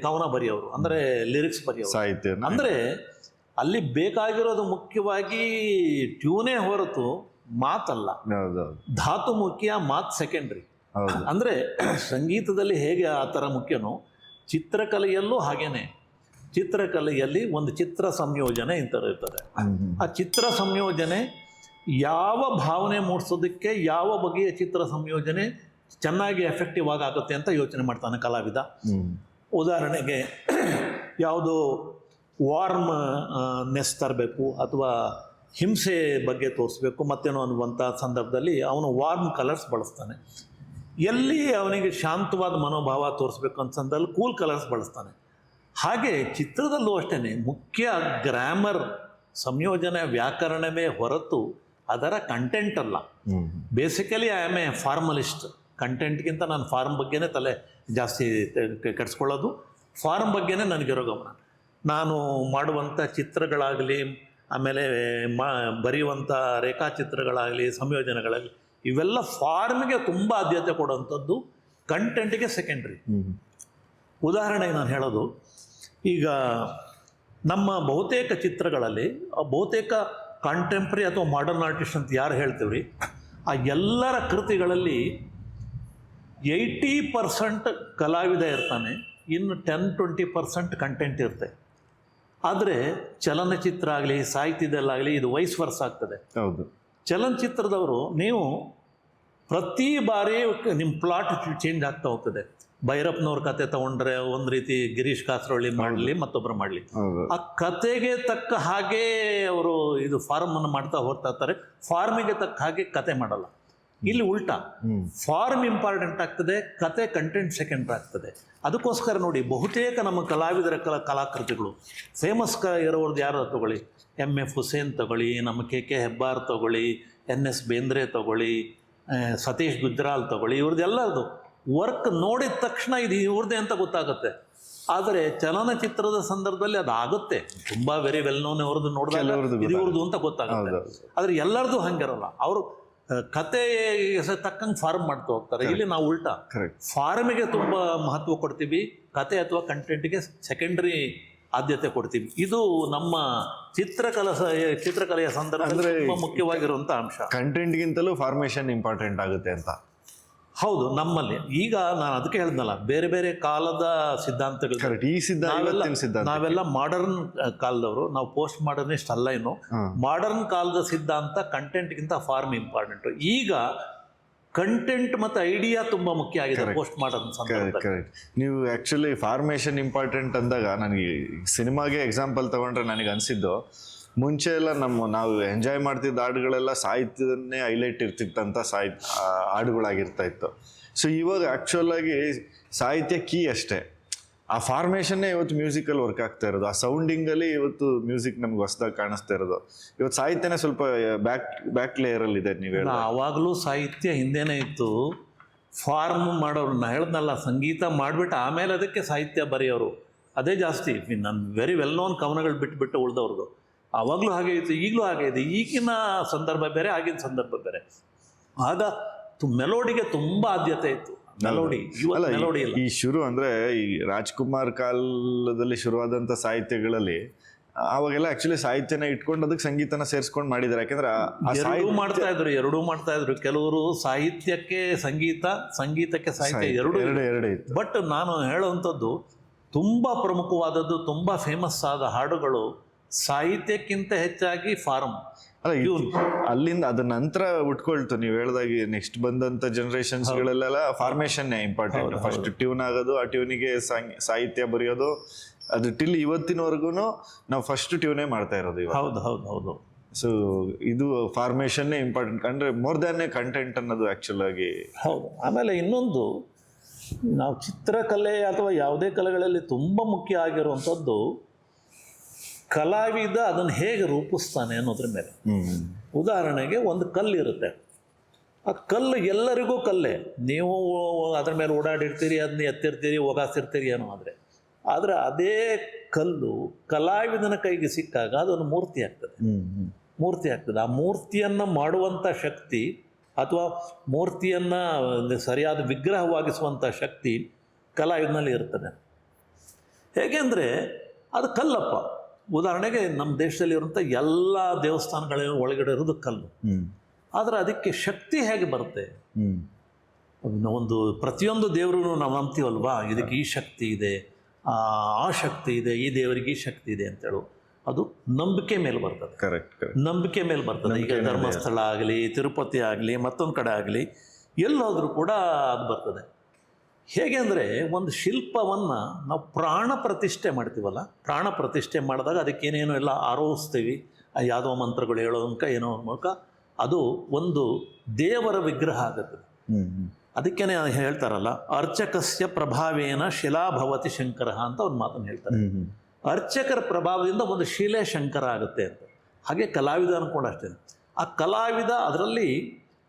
ಕವನ ಬರೆಯೋರು. ಅಂದರೆ ಲಿರಿಕ್ಸ್ ಬರೆಯೋರು. ಸಾಹಿತ್ಯ ಅಂದರೆ ಅಲ್ಲಿ ಬೇಕಾಗಿರೋದು ಮುಖ್ಯವಾಗಿ ಟ್ಯೂನೇ ಹೊರತು ಮಾತಲ್ಲ. ಧಾತು ಮುಖ್ಯ ಮಾತು ಸೆಕೆಂಡ್ರಿ ಅಂದರೆ ಸಂಗೀತದಲ್ಲಿ ಹೇಗೆ ಆ ಥರ ಮುಖ್ಯನೋ ಚಿತ್ರಕಲೆಯಲ್ಲೂ ಹಾಗೇನೆ. ಚಿತ್ರಕಲೆಯಲ್ಲಿ ಒಂದು ಚಿತ್ರ ಸಂಯೋಜನೆ ಇಂಥದ್ದು ಇರ್ತದೆ. ಆ ಚಿತ್ರ ಸಂಯೋಜನೆ ಯಾವ ಭಾವನೆ ಮೂಡಿಸೋದಕ್ಕೆ ಯಾವ ಬಗೆಯ ಚಿತ್ರ ಸಂಯೋಜನೆ ಚೆನ್ನಾಗಿ ಎಫೆಕ್ಟಿವ್ ಆಗಿ ಆಗುತ್ತೆ ಅಂತ ಯೋಚನೆ ಮಾಡ್ತಾನೆ ಕಲಾವಿದ. ಉದಾಹರಣೆಗೆ ಯಾವುದು ವಾರ್ಮ್ ನೆಸ್ ತರಬೇಕು ಅಥವಾ ಹಿಂಸೆ ಬಗ್ಗೆ ತೋರಿಸ್ಬೇಕು ಮತ್ತೇನೋ ಅನ್ನುವಂಥ ಸಂದರ್ಭದಲ್ಲಿ ಅವನು ವಾರ್ಮ್ ಕಲರ್ಸ್ ಬಳಸ್ತಾನೆ. ಎಲ್ಲಿ ಅವನಿಗೆ ಶಾಂತವಾದ ಮನೋಭಾವ ತೋರಿಸ್ಬೇಕು ಅಂತ ಸಂದರ್ಭದಲ್ಲಿ ಕೂಲ್ ಕಲರ್ಸ್ ಬಳಸ್ತಾನೆ. ಹಾಗೆ ಚಿತ್ರದಲ್ಲೂ ಅಷ್ಟೇ ಮುಖ್ಯ ಗ್ರಾಮರ್ ಸಂಯೋಜನೆ ವ್ಯಾಕರಣವೇ ಹೊರತು ಅದರ ಕಂಟೆಂಟ್ ಅಲ್ಲ. Basically I am a formalist ಕಂಟೆಂಟ್ಗಿಂತ ನಾನು ಫಾರ್ಮ್ ಬಗ್ಗೆನೇ ತಲೆ ಜಾಸ್ತಿ ಕೆಡಿಸ್ಕೊಳ್ಳೋದು. ಫಾರ್ಮ್ ಬಗ್ಗೆನೇ ನನಗಿರೋ ಗಮನ. ನಾನು ಮಾಡುವಂಥ ಚಿತ್ರಗಳಾಗಲಿ, ಆಮೇಲೆ ಮಾ, ಬರೆಯುವಂಥ ರೇಖಾಚಿತ್ರಗಳಾಗಲಿ, ಸಂಯೋಜನೆಗಳಾಗಲಿ, ಇವೆಲ್ಲ ಫಾರ್ಮ್ಗೆ ತುಂಬ ಆದ್ಯತೆ ಕೊಡುವಂಥದ್ದು ಕಂಟೆಂಟ್ಗೆ ಸೆಕೆಂಡ್ರಿ. ಉದಾಹರಣೆಗೆ ನಾನು ಹೇಳೋದು, ಈಗ ನಮ್ಮ ಬಹುತೇಕ ಚಿತ್ರಗಳಲ್ಲಿ ಬಹುತೇಕ ಕಾಂಟೆಂಪ್ರರಿ ಅಥವಾ ಮಾಡರ್ನ್ ಆರ್ಟಿಸ್ಟ್ ಅಂತ ಯಾರು ಹೇಳ್ತೀವ್ರಿ, ಆ ಎಲ್ಲರ ಕೃತಿಗಳಲ್ಲಿ ಏಯ್ಟಿ ಪರ್ಸೆಂಟ್ ಕಲಾವಿದ ಇರ್ತಾನೆ ಇನ್ನು ಟೆನ್ ಟ್ವೆಂಟಿ ಪರ್ಸೆಂಟ್ ಕಂಟೆಂಟ್ ಇರುತ್ತೆ. ಆದರೆ ಚಲನಚಿತ್ರ ಆಗಲಿ ಸಾಹಿತ್ಯದಲ್ಲಾಗಲಿ ಇದು ವಯಸ್ ವರ್ಸ್ ಆಗ್ತದೆ. ಹೌದು. ಚಲನಚಿತ್ರದವರು ನೀವು ಪ್ರತಿ ಬಾರಿ ನಿಮ್ಮ ಪ್ಲಾಟ್ ಚೇಂಜ್ ಆಗ್ತಾ ಹೋಗ್ತದೆ. ಭೈರಪ್ಪನವ್ರ ಕತೆ ತಗೊಂಡ್ರೆ ಒಂದು ರೀತಿ ಗಿರೀಶ್ ಕಾಸರೋಳಿ ಮಾಡಲಿ ಮತ್ತೊಬ್ಬರು ಮಾಡಲಿ. ಆ ಕತೆಗೆ ತಕ್ಕ ಹಾಗೆ ಅವರು ಇದು ಫಾರ್ಮನ್ನು ಮಾಡ್ತಾ ಹೋಗ್ತಾ ಇರ್ತಾರೆ. ಫಾರ್ಮಿಗೆ ತಕ್ಕ ಹಾಗೆ ಕತೆ ಮಾಡಲ್ಲ. ಇಲ್ಲಿ ಉಲ್ಟಾ. ಫಾರ್ಮ್ ಇಂಪಾರ್ಟೆಂಟ್ ಆಗ್ತದೆ ಕತೆ ಕಂಟೆಂಟ್ ಸೆಕೆಂಡ್ ಆಗ್ತದೆ. ಅದಕ್ಕೋಸ್ಕರ ನೋಡಿ ಬಹುತೇಕ ನಮ್ಮ ಕಲಾವಿದರ ಕಲಾ ಕಲಾಕೃತಿಗಳು. ಫೇಮಸ್ ಕ ಇರೋರ್ದು ಯಾರು ತಗೊಳ್ಳಿ? ಎಂ ಎಫ್ ಹುಸೇನ್ ತಗೊಳ್ಳಿ ನಮ್ಮ ಕೆ ಕೆ ಹೆಬ್ಬಾರ್ ತಗೊಳ್ಳಿ ಎನ್ ಎಸ್ ಬೇಂದ್ರೆ ತಗೊಳ್ಳಿ ಸತೀಶ್ ಗುಜ್ರಾಲ್ ತಗೊಳ್ಳಿ ಇವ್ರದ್ದೆಲ್ಲರದು ವರ್ಕ್ ನೋಡಿದ ತಕ್ಷಣ ಇದು ಇವ್ರದ್ದೇ ಅಂತ ಗೊತ್ತಾಗುತ್ತೆ. ಆದರೆ ಚಲನಚಿತ್ರದ ಸಂದರ್ಭದಲ್ಲಿ ಅದಾಗುತ್ತೆ. ತುಂಬ ವೆರಿ ವೆಲ್ ನೋನ್ ಅವ್ರದ್ದು ನೋಡಿದಾಗ ಇವ್ರದ್ದು ಅಂತ ಗೊತ್ತಾಗುತ್ತೆ. ಆದರೆ ಎಲ್ಲರದು ಹಂಗಿರಲ್ಲ. ಅವರು ಕತೆಗೆ ತಕ್ಕಂಗೆ ಫಾರ್ಮ್ ಮಾಡ್ತಾ ಹೋಗ್ತಾರೆ. ಇಲ್ಲಿ ನಾವು ಉಲ್ಟಾ. ಫಾರ್ಮಿಗೆ ತುಂಬ ಮಹತ್ವ ಕೊಡ್ತೀವಿ. ಕತೆ ಅಥವಾ ಕಂಟೆಂಟ್ಗೆ ಸೆಕೆಂಡರಿ ಆದ್ಯತೆ ಕೊಡ್ತೀವಿ. ಇದು ನಮ್ಮ ಚಿತ್ರಕಲಾ ಚಿತ್ರಕಲೆಯ ಸಂದರ್ಭದಲ್ಲಿ ಮುಖ್ಯವಾಗಿರುವಂತಹ ಅಂಶ. ಕಂಟೆಂಟ್ಗಿಂತಲೂ ಫಾರ್ಮೇಶನ್ ಇಂಪಾರ್ಟೆಂಟ್ ಆಗುತ್ತೆ ಅಂತ. ಹೌದು ನಮ್ಮಲ್ಲಿ. ಈಗ ನಾನು ಅದಕ್ಕೆ ಹೇಳಿದ್ನಲ್ಲ ಬೇರೆ ಬೇರೆ ಕಾಲದ ಸಿದ್ಧಾಂತಗಳು ಈ ಸಿದ್ಧಾಂತ ನಾವೆಲ್ಲ ಮಾಡರ್ನ್ ಕಾಲದವರು. ನಾವು ಪೋಸ್ಟ್ ಮಾಡರ್ನಿಸ್ಟ್ ಅಲ್ಲ ಇನ್ನು. ಮಾಡರ್ನ್ ಕಾಲದ ಸಿದ್ಧಾಂತ ಕಂಟೆಂಟ್ಗಿಂತ ಫಾರ್ಮ್ ಇಂಪಾರ್ಟೆಂಟ್ ಈಗ ಕಂಟೆಂಟ್ ಮತ್ತು ಐಡಿಯಾ ತುಂಬ ಮುಖ್ಯ ಆಗಿದೆ ಪೋಸ್ಟ್ ಮಾಡರ್ನ್ ಕರೆಕ್ಟ್ ನೀವು ಆ್ಯಕ್ಚುಲಿ ಫಾರ್ಮೇಷನ್ ಇಂಪಾರ್ಟೆಂಟ್ ಅಂದಾಗ ನನಗೆ ಸಿನಿಮಾಗೆ ಎಕ್ಸಾಂಪಲ್ ತಗೊಂಡ್ರೆ ನನಗೆ ಅನಿಸಿದ್ದು ಮುಂಚೆ ಎಲ್ಲ ನಮ್ಮ ನಾವು ಎಂಜಾಯ್ ಮಾಡ್ತಿದ್ದ ಹಾಡುಗಳೆಲ್ಲ ಸಾಹಿತ್ಯದನ್ನೇ ಹೈಲೈಟ್ ಇರ್ತಿತ್ತಂಥ ಸಾಹಿತ್ಯ ಹಾಡುಗಳಾಗಿರ್ತಾ ಇತ್ತು. ಸೊ ಇವಾಗ ಆ್ಯಕ್ಚುಲಾಗಿ ಸಾಹಿತ್ಯ ಕೀ ಅಷ್ಟೇ. ಆ ಫಾರ್ಮೇಷನ್ನೇ ಇವತ್ತು ಮ್ಯೂಸಿಕಲ್ಲಿ ವರ್ಕ್ ಆಗ್ತಾ ಇರೋದು. ಆ ಸೌಂಡಿಂಗಲ್ಲಿ ಇವತ್ತು ಮ್ಯೂಸಿಕ್ ನಮ್ಗೆ ಹೊಸದಾಗಿ ಕಾಣಿಸ್ತಾ ಇರೋದು. ಇವತ್ತು ಸಾಹಿತ್ಯನೇ ಸ್ವಲ್ಪ ಬ್ಯಾಕ್ ಬ್ಯಾಕ್ ಲೇಯರಲ್ಲಿ ಇದೆ ನೀವು ಹೇಳಿ ಆವಾಗಲೂ ಸಾಹಿತ್ಯ ಹಿಂದೆನೇ ಇತ್ತು. ಫಾರ್ಮ್ ಮಾಡೋರು ನಾ ಹೇಳ್ದಲ್ಲ ಸಂಗೀತ ಮಾಡಿಬಿಟ್ಟು ಆಮೇಲೆ ಅದಕ್ಕೆ ಸಾಹಿತ್ಯ ಬರೆಯೋರು. ಅದೇ ಜಾಸ್ತಿ. ನನ್ನ ವೆರಿ ವೆಲ್ ನೋನ್ ಕವನಗಳು ಬಿಟ್ಬಿಟ್ಟು ಉಳ್ದವ್ರದ್ದು ಆವಾಗಲೂ ಹಾಗೆ ಇತ್ತು ಈಗಲೂ ಹಾಗೆ ಇದೆ. ಈಗಿನ ಸಂದರ್ಭ ಬೇರೆ ಆಗಿನ ಸಂದರ್ಭ ಬೇರೆ. ಆಗ ತು ಮೆಲೋಡಿಗೆ ತುಂಬ ಆದ್ಯತೆ ಇತ್ತು. ಮೆಲೋಡಿ ಮೆಲೋಡಿ ಈ ಶುರು ಅಂದ್ರೆ ಈ ರಾಜ್ಕುಮಾರ್ ಕಾಲದಲ್ಲಿ ಶುರುವಾದಂತ ಸಾಹಿತ್ಯಗಳಲ್ಲಿ ಅವಾಗೆಲ್ಲ ಆಕ್ಚುಲಿ ಸಾಹಿತ್ಯನ ಇಟ್ಕೊಂಡು ಅದಕ್ಕೆ ಸಂಗೀತನ ಸೇರಿಸ್ಕೊಂಡು ಮಾಡಿದ್ದಾರೆ. ಯಾಕಂದ್ರೆ ಎರಡೂ ಮಾಡ್ತಾ ಇದ್ರು ಎರಡೂ ಮಾಡ್ತಾ ಇದ್ರು. ಕೆಲವರು ಸಾಹಿತ್ಯಕ್ಕೆ ಸಂಗೀತ ಸಂಗೀತಕ್ಕೆ ಸಾಹಿತ್ಯ ಎರಡು ಎರಡು ಎರಡೇ ಇತ್ತು. ಬಟ್ ನಾನು ಹೇಳುವಂಥದ್ದು ತುಂಬ ಪ್ರಮುಖವಾದದ್ದು ತುಂಬ ಫೇಮಸ್ ಆದ ಹಾಡುಗಳು ಸಾಹಿತ್ಯಕ್ಕಿಂತ ಹೆಚ್ಚಾಗಿ ಫಾರ್ಮ್ ಅಲ್ಲ ಅಲ್ಲಿಂದ ಅದ ನಂತರ ಉಟ್ಕೊಳ್ತು. ನೀವು ಹೇಳ್ದಾಗೆ ನೆಕ್ಸ್ಟ್ ಬಂದಂತ ಜನರೇಷನ್ಸ್ ಗಳಲ್ಲೆಲ್ಲ ಫಾರ್ಮೇಶನ್ ಇಂಪಾರ್ಟೆಂಟ್ ಫಸ್ಟ್ ಟ್ಯೂನ್ ಆಗೋದು ಆ ಟ್ಯೂನಿಗೆ ಸಾಹಿತ್ಯ ಬರೆಯೋದು. ಅದು ಟಿಲ್ ಇವತ್ತಿನವರೆಗೂ ನಾವು ಫಸ್ಟ್ ಟ್ಯೂನೇ ಮಾಡ್ತಾ ಇರೋದು ಇವಾಗ. ಹೌದು ಹೌದು ಹೌದು. ಸೊ ಇದು ಫಾರ್ಮೇಶನ್ನೇ ಇಂಪಾರ್ಟೆಂಟ್ ಅಂದ್ರೆ ಮೋರ್ ದ್ಯಾನ್ ಎ ಕಂಟೆಂಟ್ ಅನ್ನೋದು ಆಕ್ಚುಲ್ ಆಗಿ ಹೌದು. ಆಮೇಲೆ ಇನ್ನೊಂದು ನಾವು ಚಿತ್ರಕಲೆ ಅಥವಾ ಯಾವುದೇ ಕಲೆಗಳಲ್ಲಿ ತುಂಬ ಮುಖ್ಯ ಆಗಿರುವಂಥದ್ದು ಕಲಾವಿದ ಅದನ್ನು ಹೇಗೆ ರೂಪಿಸ್ತಾನೆ ಅನ್ನೋದ್ರ ಮೇಲೆ. ಉದಾಹರಣೆಗೆ ಒಂದು ಕಲ್ಲು ಇರುತ್ತೆ. ಆ ಕಲ್ಲು ಎಲ್ಲರಿಗೂ ಕಲ್ಲೇ. ನೀವು ಅದ್ರ ಮೇಲೆ ಓಡಾಡಿರ್ತೀರಿ ಅದನ್ನ ಎತ್ತಿರ್ತೀರಿ ಒಗಾಸಿರ್ತೀರಿ ಏನೋ ಆದರೆ. ಆದರೆ ಅದೇ ಕಲ್ಲು ಕಲಾವಿದನ ಕೈಗೆ ಸಿಕ್ಕಾಗ ಅದೊಂದು ಮೂರ್ತಿ ಆಗ್ತದೆ. ಮೂರ್ತಿ ಆಗ್ತದೆ. ಆ ಮೂರ್ತಿಯನ್ನು ಮಾಡುವಂಥ ಶಕ್ತಿ ಅಥವಾ ಮೂರ್ತಿಯನ್ನು ಸರಿಯಾದ ವಿಗ್ರಹವಾಗಿಸುವಂಥ ಶಕ್ತಿ ಕಲಾವಿದನಲ್ಲಿ ಇರ್ತದೆ. ಹೇಗೆಂದರೆ ಅದು ಕಲ್ಲಪ್ಪ. ಉದಾಹರಣೆಗೆ ನಮ್ಮ ದೇಶದಲ್ಲಿ ಇರುವಂಥ ಎಲ್ಲ ದೇವಸ್ಥಾನಗಳ ಒಳಗಡೆ ಇರೋದು ಕಲ್ಲು. ಆದರೆ ಅದಕ್ಕೆ ಶಕ್ತಿ ಹೇಗೆ ಬರುತ್ತೆ? ಒಂದು ಪ್ರತಿಯೊಂದು ದೇವರು ನಾವು ನಂಬ್ತೀವಲ್ವಾ? ಇದಕ್ಕೆ ಈ ಶಕ್ತಿ ಇದೆ ಆ ಶಕ್ತಿ ಇದೆ ಈ ದೇವರಿಗೆ ಈ ಶಕ್ತಿ ಇದೆ ಅಂತೇಳು. ಅದು ನಂಬಿಕೆ ಮೇಲೆ ಬರ್ತದೆ. ಕರೆಕ್ಟ್ ಕರೆಕ್ಟ್ ನಂಬಿಕೆ ಮೇಲೆ ಬರ್ತದೆ. ಈಗ ಧರ್ಮಸ್ಥಳ ಆಗಲಿ ತಿರುಪತಿ ಆಗಲಿ ಮತ್ತೊಂದು ಕಡೆ ಆಗಲಿ ಎಲ್ಲೋದ್ರೂ ಕೂಡ ಅದು ಬರ್ತದೆ. ಹೇಗೆ ಅಂದರೆ ಒಂದು ಶಿಲ್ಪವನ್ನು ನಾವು ಪ್ರಾಣ ಪ್ರತಿಷ್ಠೆ ಮಾಡ್ತೀವಲ್ಲ ಪ್ರಾಣ ಪ್ರತಿಷ್ಠೆ ಮಾಡಿದಾಗ ಅದಕ್ಕೇನೇನೋ ಎಲ್ಲ ಆರೋಹಿಸ್ತೀವಿ ಆ ಯಾವುದೋ ಮಂತ್ರಗಳು ಹೇಳೋ ಮೂಲಕ ಏನೋ ಮೂಲಕ ಅದು ಒಂದು ದೇವರ ವಿಗ್ರಹ ಆಗುತ್ತೆ. ಅದಕ್ಕೇನೆ ಹೇಳ್ತಾರಲ್ಲ ಅರ್ಚಕಸ್ಯ ಪ್ರಭಾವೇನ ಶಿಲಾಭವತಿ ಶಂಕರ ಅಂತ ಒಂದು ಮಾತನ್ನು ಹೇಳ್ತಾರೆ. ಅರ್ಚಕರ ಪ್ರಭಾವದಿಂದ ಒಂದು ಶಿಲೆ ಶಂಕರ ಆಗುತ್ತೆ ಅಂತ. ಹಾಗೆ ಕಲಾವಿದ ಕೂಡ ಅಷ್ಟೇ ಆ ಕಲಾವಿದ ಅದರಲ್ಲಿ